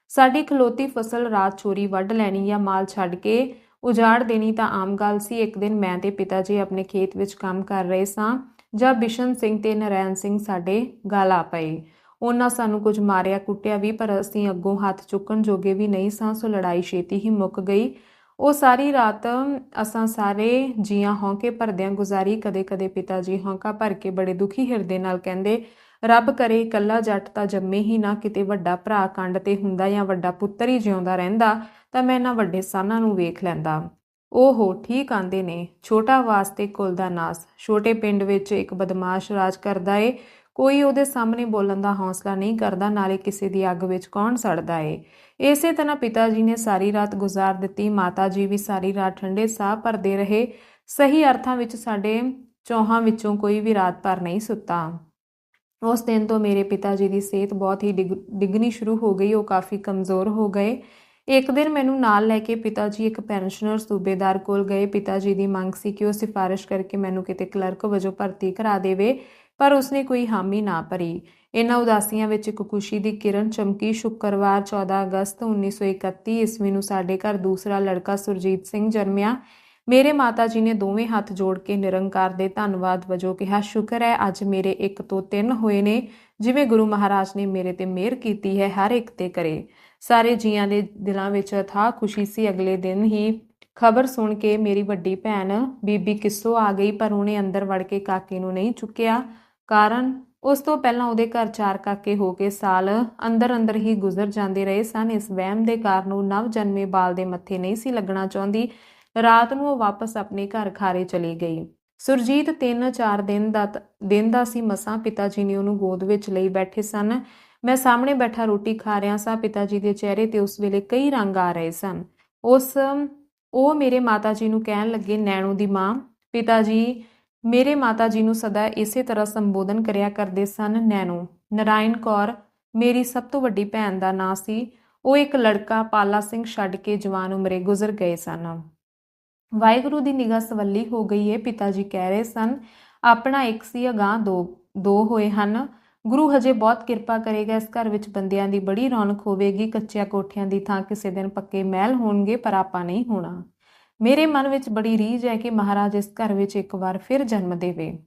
ਸਾਡੀ ਖਲੋਤੀ ਫਸਲ ਰਾਤ ਚੋਰੀ ਵੱਢ ਲੈਣੀ ਜਾਂ ਮਾਲ ਛੱਡ ਕੇ ਉਜਾੜ ਦੇਣੀ ਤਾਂ ਆਮ ਗੱਲ ਸੀ। ਇੱਕ ਦਿਨ ਮੈਂ ਤੇ ਪਿਤਾ ਜੀ ਆਪਣੇ ਖੇਤ ਵਿੱਚ ਕੰਮ ਕਰ ਰਹੇ ਸਾਂ, ਜਦ ਬਿਸ਼ਨ ਸਿੰਘ ਤੇ ਨਰੈਣ ਸਿੰਘ ਸਾਡੇ ਗਾਲ ਆ ਪਏ। ਉਹਨਾਂ ਸਾਨੂੰ ਕੁਝ ਮਾਰਿਆ ਕੁੱਟਿਆ ਵੀ, ਪਰ ਅਸੀਂ ਅੱਗੋਂ ਹੱਥ ਚੁੱਕਣ ਜੋਗੇ ਵੀ ਨਹੀਂ ਸਾਂ, ਸੋ ਲੜਾਈ ਛੇਤੀ ਹੀ ਮੁੱਕ ਗਈ। ਉਹ ਸਾਰੀ ਰਾਤ ਅਸਾਂ ਸਾਰੇ ਜੀਆਂ ਹੌਂਕੇ ਭਰਦਿਆਂ ਗੁਜ਼ਾਰੀ, ਕਦੇ-ਕਦੇ ਪਿਤਾ ਜੀ ਹੌਂਕਾ ਭਰ ਕੇ ਬੜੇ ਦੁਖੀ ਹਿਰਦੇ ਨਾਲ ਕਹਿੰਦੇ, ਰੱਬ ਕਰੇ, ਇਕੱਲਾ ਜੱਟ ਤਾਂ ਜੰਮੇ ਹੀ ਨਾ, ਕਿਤੇ ਵੱਡਾ ਭਰਾ ਕੰਡ ਤੇ ਹੁੰਦਾ ਜਾਂ ਵੱਡਾ ਪੁੱਤਰ ਹੀ ਜਿਉਂਦਾ ਰਹਿੰਦਾ, ਤਾਂ ਮੈਂ ਇਹਨਾਂ ਵੱਡੇ ਸਾਨਾਂ ਨੂੰ ਵੇਖ ਲੈਂਦਾ। ਓਹੋ, ਠੀਕ ਆਂਦੇ ਨੇ, ਛੋਟਾ ਵਾਸਤੇ ਕੁਲ ਦਾ ਨਾਸ, ਛੋਟੇ ਪਿੰਡ ਵਿੱਚ ਇੱਕ ਬਦਮਾਸ਼ ਰਾਜ ਕਰਦਾ ਏ ਕੋਈ ਉਹਦੇ ਸਾਹਮਣੇ ਬੋਲਣ ਦਾ ਹੌਸਲਾ ਨਹੀਂ ਕਰਦਾ, ਨਾਲੇ ਕਿਸੇ ਦੀ ਅੱਗ ਵਿੱਚ ਕੌਣ ਸੜਦਾ ਏ? ਇਸੇ ਤਰ੍ਹਾਂ ਪਿਤਾ ਜੀ ਨੇ ਸਾਰੀ ਰਾਤ ਗੁਜ਼ਾਰ ਦਿੱਤੀ, ਮਾਤਾ ਜੀ ਵੀ ਸਾਰੀ ਰਾਤ ਠੰਡੇ ਸਾਹ ਭਰਦੇ ਰਹੇ। ਸਹੀ ਅਰਥਾਂ ਵਿੱਚ ਸਾਡੇ ਚੌਹਾਂ ਵਿੱਚੋਂ ਕੋਈ ਵੀ ਰਾਤ ਭਰ ਨਹੀਂ ਸੁੱਤਾ। ਉਸ ਦਿਨ ਤੋਂ ਮੇਰੇ ਪਿਤਾ ਜੀ ਦੀ ਸਿਹਤ ਬਹੁਤ ਹੀ ਡਿੱਗਣੀ ਸ਼ੁਰੂ ਹੋ ਗਈ, ਉਹ ਕਾਫੀ ਕਮਜ਼ੋਰ ਹੋ ਗਏ। ਇੱਕ ਦਿਨ ਮੈਨੂੰ ਨਾਲ ਲੈ ਕੇ ਪਿਤਾ ਜੀ ਇੱਕ ਪੈਨਸ਼ਨਰ ਸੂਬੇਦਾਰ ਕੋਲ ਗਏ। ਪਿਤਾ ਜੀ ਦੀ ਮੰਗ ਸੀ ਕਿ ਉਹ ਸਿਫਾਰਿਸ਼ ਕਰਕੇ ਮੈਨੂੰ ਕਿਤੇ ਕਲਰਕ ਵਜੋਂ ਭਰਤੀ ਕਰਾ ਦੇਵੇ। ਪਰ ਉਸਨੇ ਕੋਈ ਹਾਮੀ ਨਾ ਭਰੀ। ਇਹਨਾਂ ਉਦਾਸੀਆਂ ਵਿੱਚ ਇੱਕ ਖੁਸ਼ੀ ਦੀ ਕਿਰਨ ਚਮਕੀ। ਸ਼ੁੱਕਰਵਾਰ 14 ਅਗਸਤ 1931 ਈਸਵੀ ਨੂੰ ਸਾਡੇ ਘਰ ਦੂਸਰਾ ਲੜਕਾ ਸੁਰਜੀਤ ਸਿੰਘ ਜਨਮਿਆ। ਮੇਰੇ ਮਾਤਾ ਜੀ ਨੇ ਦੋਵੇਂ ਹੱਥ ਜੋੜ ਕੇ ਨਿਰੰਕਾਰ ਦੇ ਧੰਨਵਾਦ ਵਜੋਂ ਕਿਹਾ, ਸ਼ੁਕਰ ਹੈ, ਅੱਜ ਮੇਰੇ ਇੱਕ ਤੋਂ ਤਿੰਨ ਹੋਏ ਨੇ। ਜਿਵੇਂ ਗੁਰੂ ਮਹਾਰਾਜ ਨੇ ਮੇਰੇ ਤੇ ਮਿਹਰ ਕੀਤੀ ਹੈ, ਹਰ ਇੱਕ ਤੇ ਕਰੇ। ਸਾਰੇ ਜੀਆਂ ਦੇ ਦਿਲਾਂ ਵਿੱਚ ਅਥਾਹ ਖੁਸ਼ੀ ਸੀ। ਅਗਲੇ ਦਿਨ ਹੀ ਖਬਰ ਸੁਣ ਕੇ ਮੇਰੀ ਵੱਡੀ ਭੈਣ ਬੀਬੀ ਕਿੱਸੋ ਆ ਗਈ, ਪਰ ਉਹਨੇ ਅੰਦਰ ਵੜ ਕੇ ਕਾਕੇ ਨੂੰ ਨਹੀਂ ਚੁੱਕਿਆ। ਕਾਰਨ ਉਸ ਤੋਂ ਪਹਿਲਾਂ ਉਹਦੇ ਘਰ ਚਾਰ ਕਾਕੇ ਹੋ ਕੇ ਸਾਲ ਅੰਦਰ ਅੰਦਰ ਹੀ ਗੁਜ਼ਰ ਜਾਂਦੇ ਰਹੇ ਸਨ। ਇਸ ਵਹਿਮ ਦੇ ਕਾਰਨ ਉਹ ਨਵ ਜਨਮੇ ਬਾਲ ਦੇ ਮੱਥੇ ਨਹੀਂ ਸੀ ਲੱਗਣਾ ਚਾਹੁੰਦੀ। ਰਾਤ ਨੂੰ ਉਹ ਵਾਪਸ ਆਪਣੇ ਘਰ ਖਾਰੇ ਚਲੀ ਗਈ। ਸੁਰਜੀਤ 3-4 ਦਿਨ ਦਾ ਦਿਨ ਦਾ ਸੀ। ਮਸਾਂ ਪਿਤਾ ਜੀ ਨੇ ਉਹਨੂੰ ਗੋਦ ਵਿੱਚ ਲਈ ਬੈਠੇ ਸਨ। ਮੈਂ ਸਾਹਮਣੇ ਬੈਠਾ ਰੋਟੀ ਖਾ ਰਿਹਾ ਸਾਂ। ਪਿਤਾ ਜੀ ਦੇ ਚਿਹਰੇ ਤੇ ਉਸ ਵੇਲੇ ਕਈ ਰੰਗ ਆ ਰਹੇ ਸਨ। ਉਸ, ਉਹ ਮੇਰੇ ਮਾਤਾ ਜੀ ਨੂੰ ਕਹਿਣ ਲੱਗੇ, ਨੈਣੂ ਦੀ ਮਾਂ। ਪਿਤਾ ਜੀ ਮੇਰੇ ਮਾਤਾ ਜੀ ਨੂੰ ਸਦਾ ਇਸੇ ਤਰ੍ਹਾਂ ਸੰਬੋਧਨ ਕਰਿਆ ਕਰਦੇ ਸਨ, ਨੈਣੂ। ਨਰਾਇਣ ਕੌਰ, ਮੇਰੀ ਸਭ ਤੋਂ ਵੱਡੀ ਭੈਣ ਦਾ ਨਾਂ ਸੀ। ਉਹ ਇੱਕ ਲੜਕਾ ਪਾਲਾ ਸਿੰਘ ਛੱਡ ਕੇ ਜਵਾਨ ਉਮਰੇ ਗੁਜ਼ਰ ਗਏ ਸਨ। ਵਾਹਿਗੁਰੂ ਦੀ ਨਿਗਾਹ ਸਵੱਲੀ ਹੋ ਗਈ ਹੈ ਪਿਤਾ ਜੀ ਕਹਿ ਰਹੇ ਸਨ, ਆਪਣਾ ਇੱਕ ਸੀ, ਅਗਾਹ ਦੋ ਦੋ ਹੋਏ ਹਨ। ਗੁਰੂ ਹਜੇ ਬਹੁਤ ਕਿਰਪਾ ਕਰੇਗਾ, ਇਸ ਘਰ ਵਿੱਚ ਬੰਦਿਆਂ ਦੀ ਬੜੀ ਰੌਣਕ ਹੋਵੇਗੀ, ਕੱਚਿਆਂ ਕੋਠਿਆਂ ਦੀ ਥਾਂ ਕਿਸੇ ਦਿਨ ਪੱਕੇ ਮਹਿਲ ਹੋਣਗੇ, ਪਰ ਆਪਾਂ ਨਹੀਂ ਹੋਣਾ। ਮੇਰੇ ਮਨ ਵਿੱਚ ਬੜੀ ਰੀਝ ਹੈ ਕਿ ਮਹਾਰਾਜ ਇਸ ਘਰ ਵਿੱਚ ਇੱਕ ਵਾਰ ਫਿਰ ਜਨਮ ਦੇਵੇ।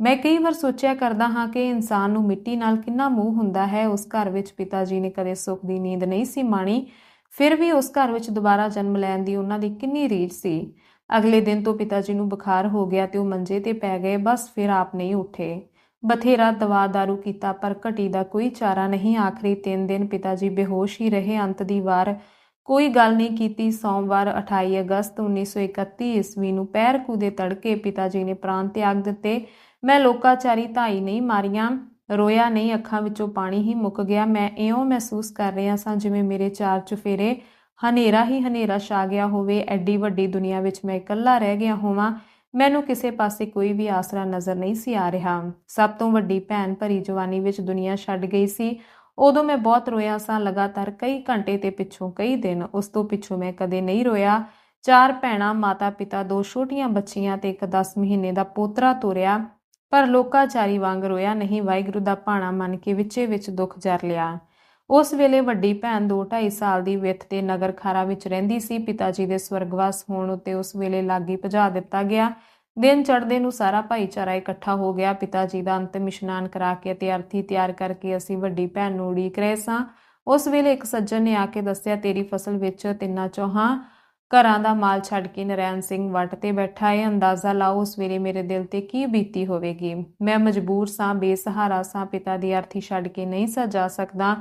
ਮੈਂ ਕਈ ਵਾਰ ਸੋਚਿਆ ਕਰਦਾ ਹਾਂ ਕਿ ਇਨਸਾਨ ਨੂੰ ਮਿੱਟੀ ਨਾਲ ਕਿੰਨਾ ਮੋਹ ਹੁੰਦਾ ਹੈ, ਉਸ ਘਰ ਵਿੱਚ ਪਿਤਾ ਜੀ ਨੇ ਕਦੇ ਸੁੱਖ ਦੀ ਨੀਂਦ ਨਹੀਂ ਸੀ ਮਾਣੀ, ਫਿਰ ਵੀ ਉਸ ਘਰ ਵਿੱਚ ਦੁਬਾਰਾ ਜਨਮ ਲੈਣ ਦੀ ਉਹਨਾਂ ਦੀ ਕਿੰਨੀ ਰੀਝ ਸੀ। ਅਗਲੇ ਦਿਨ ਤੋਂ ਪਿਤਾ ਜੀ ਨੂੰ ਬੁਖਾਰ ਹੋ ਗਿਆ ਤੇ ਉਹ ਮੰਜੇ ਤੇ ਪੈ ਗਏ, ਬਸ ਫਿਰ ਆਪ ਨਹੀਂ ਉੱਠੇ। ਬਥੇਰਾ ਦਵਾ ਦਾਰੂ ਕੀਤਾ ਪਰ ਘਟੀ ਦਾ ਕੋਈ ਚਾਰਾ ਨਹੀਂ। ਆਖਰੀ 3 ਦਿਨ ਪਿਤਾ ਜੀ ਬੇਹੋਸ਼ ਹੀ ਰਹੇ। ਅੰਤ ਦੀ ਵਾਰ ਕੋਈ ਗੱਲ ਨਹੀਂ ਕੀਤੀ। ਸੋਮਵਾਰ 28 ਅਗਸਤ 1931 ਈਸਵੀ ਨੂੰ ਪੈਰ ਕੂ ਦੇ ਤੜਕੇ ਪਿਤਾ ਜੀ ਨੇ ਪ੍ਰਾਣ ਤਿਆਗ ਦਿੱਤੇ। ਮੈਂ ਲੋਕਾਚਾਰੀ ਧਾਈ ਨਹੀਂ ਮਾਰੀਆਂ, ਰੋਇਆ ਨਹੀਂ, ਅੱਖਾਂ ਵਿੱਚੋਂ ਪਾਣੀ ਹੀ ਮੁੱਕ ਗਿਆ। ਮੈਂ ਇਉਂ ਮਹਿਸੂਸ ਕਰ ਰਿਹਾ ਸਾਂ ਜਿਵੇਂ ਮੇਰੇ ਚਾਰ ਚੁਫੇਰੇ ਹਨੇਰਾ ਹੀ ਹਨੇਰਾ ਛਾ ਗਿਆ ਹੋਵੇ। ਐਡੀ ਵੱਡੀ ਦੁਨੀਆ ਵਿੱਚ ਮੈਂ ਇਕੱਲਾ ਰਹਿ ਗਿਆ ਹੋਵਾਂ। ਮੈਨੂੰ ਕਿਸੇ ਪਾਸੇ ਕੋਈ ਵੀ ਆਸਰਾ ਨਜ਼ਰ ਨਹੀਂ ਸੀ ਆ ਰਿਹਾ। ਸਭ ਤੋਂ ਵੱਡੀ ਭੈਣ ਭਰੀ ਜਵਾਨੀ ਵਿੱਚ ਦੁਨੀਆ ਛੱਡ ਗਈ ਸੀ। ਉਦੋਂ ਮੈਂ ਬਹੁਤ ਰੋਇਆ ਸਾਂ, ਲਗਾਤਾਰ ਕਈ ਘੰਟੇ ਤੇ ਪਿੱਛੋਂ, ਕਈ ਦਿਨ ਉਸ ਤੋਂ ਪਿੱਛੋਂ ਮੈਂ ਕਦੇ ਨਹੀਂ ਰੋਇਆ। ਚਾਰ ਭੈਣਾਂ ਮਾਤਾ ਪਿਤਾ ਦੋ ਛੋਟੀਆਂ ਬੱਚੀਆਂ ਤੇ ਇੱਕ 10 ਮਹੀਨੇ ਦਾ ਪੋਤਰਾ ਤੋਰਿਆ, ਪਰ ਲੋਕਾਚਾਰੀ ਵਾਂਗ ਰੋਇਆ ਨਹੀਂ, ਵਾਹਿਗੁਰੂ ਦਾ ਭਾਣਾ ਮੰਨ ਕੇ ਵਿੱਚੇ ਵਿੱਚ ਦੁੱਖ ਜਰ ਲਿਆ। ਉਸ ਵੇਲੇ ਵੱਡੀ ਭੈਣ 2.5 ਸਾਲ ਦੀ ਵਿੱਥ ਤੇ ਨਗਰ ਖਾਰਾ ਵਿੱਚ ਰਹਿੰਦੀ ਸੀ, ਪਿਤਾ ਜੀ ਦੇ ਸਵਰਗਵਾਸ ਹੋਣ ਉਤੇ ਉਸ ਵੇਲੇ ਲਾਗੀ ਭਜਾ ਦਿੱਤਾ ਗਿਆ। ਦਿਨ ਚੜ੍ਹਦੇ ਨੂੰ ਸਾਰਾ ਭਾਈਚਾਰਾ ਇਕੱਠਾ ਹੋ ਗਿਆ। ਪਿਤਾ ਜੀ ਦਾ ਅੰਤਿਮ ਇਸ਼ਨਾਨ ਕਰਾ ਕੇ ਤੇ ਅਰਥੀ ਤਿਆਰ ਕਰਕੇ ਅਸੀਂ ਵੱਡੀ ਭੈਣ ਨੂੰ ਉਡੀਕ ਰਹੇ ਸਾਂ। ਉਸ ਵੇਲੇ ਇੱਕ ਸੱਜਣ ਨੇ ਆ ਕੇ ਦੱਸਿਆ, ਤੇਰੀ ਫਸਲ ਵਿੱਚ ਤਿੰਨਾਂ ਚੌਹਾਂ ਘਰਾਂ ਦਾ ਮਾਲ ਛੱਡ ਕੇ ਨਰੈਣ ਸਿੰਘ ਵੱਟ ਤੇ ਬੈਠਾ ਏ। ਅੰਦਾਜ਼ਾ ਲਾਓ ਉਸ ਵੇਲੇ ਮੇਰੇ ਦਿਲ ਤੇ ਕੀ ਬੀਤੀ ਹੋਵੇਗੀ। ਮੈਂ ਮਜਬੂਰ ਸਾਂ, ਬੇਸਹਾਰਾ ਸਾਂ, ਪਿਤਾ ਦੀ ਅਰਥੀ ਛੱਡ ਕੇ ਨਹੀਂ ਸਾ ਜਾ ਸਕਦਾ।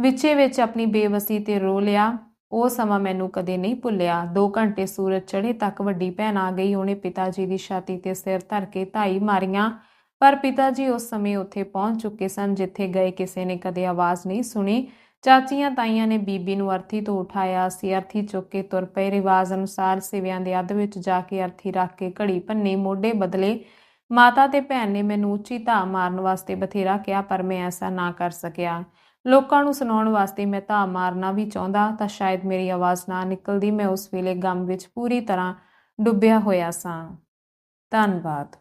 ਵਿੱਚੇ ਵਿੱਚ ਆਪਣੀ ਬੇਵਸੀ ਤੇ ਰੋ ਲਿਆ। ਉਹ ਸਮਾਂ ਮੈਨੂੰ ਕਦੇ ਨਹੀਂ ਭੁੱਲਿਆ। 2 ਘੰਟੇ ਸੂਰਜ ਚੜ੍ਹੇ ਤੱਕ ਵੱਡੀ ਭੈਣ ਆ ਗਈ। ਉਹਨੇ ਪਿਤਾ ਜੀ ਦੀ ਛਾਤੀ ਤੇ ਸਿਰ ਧਰ ਕੇ ਧਾਈ ਮਾਰੀਆਂ। ਪਰ ਪਿਤਾ ਜੀ ਉਸ ਸਮੇਂ ਉੱਥੇ ਪਹੁੰਚ ਚੁੱਕੇ ਸਨ, ਜਿੱਥੇ ਗਏ ਕਿਸੇ ਨੇ ਕਦੇ ਆਵਾਜ਼ ਨਹੀਂ ਸੁਣੀ। ਚਾਚੀਆਂ ਤਾਈਆਂ ਨੇ ਬੀਬੀ ਨੂੰ ਅਰਥੀ ਤੋਂ ਉਠਾਇਆ। ਸੀ ਅਰਥੀ ਚੁੱਕ ਕੇ ਤੁਰ ਪਏ। ਰਿਵਾਜ ਅਨੁਸਾਰ ਸਿਵਿਆਂ ਦੇ ਅੱਧ ਵਿੱਚ ਜਾ ਕੇ ਅਰਥੀ ਰੱਖ ਕੇ ਘੜੀ ਭੰਨੀ ਮੋਢੇ ਬਦਲੇ। ਮਾਤਾ ਤੇ ਭੈਣ ਨੇ ਮੈਨੂੰ ਉੱਚੀ ਧਾ ਮਾਰਨ ਵਾਸਤੇ ਬਥੇਰਾ ਕਿਹਾ, ਪਰ ਮੈਂ ਐਸਾ ਨਾ ਕਰ ਸਕਿਆ। ਲੋਕਾਂ ਨੂੰ ਸੁਣਾਉਣ ਵਾਸਤੇ ਮੈਂ ਧਾ ਮਾਰਨਾ ਵੀ ਚਾਹੁੰਦਾ ਤਾਂ ਸ਼ਾਇਦ ਮੇਰੀ ਆਵਾਜ਼ ਨਾ ਨਿਕਲਦੀ, ਮੈਂ ਉਸ ਵੇਲੇ ਗਮ ਵਿੱਚ ਪੂਰੀ ਤਰ੍ਹਾਂ ਡੁੱਬਿਆ ਹੋਇਆ ਸਾਂ। ਧੰਨਵਾਦ।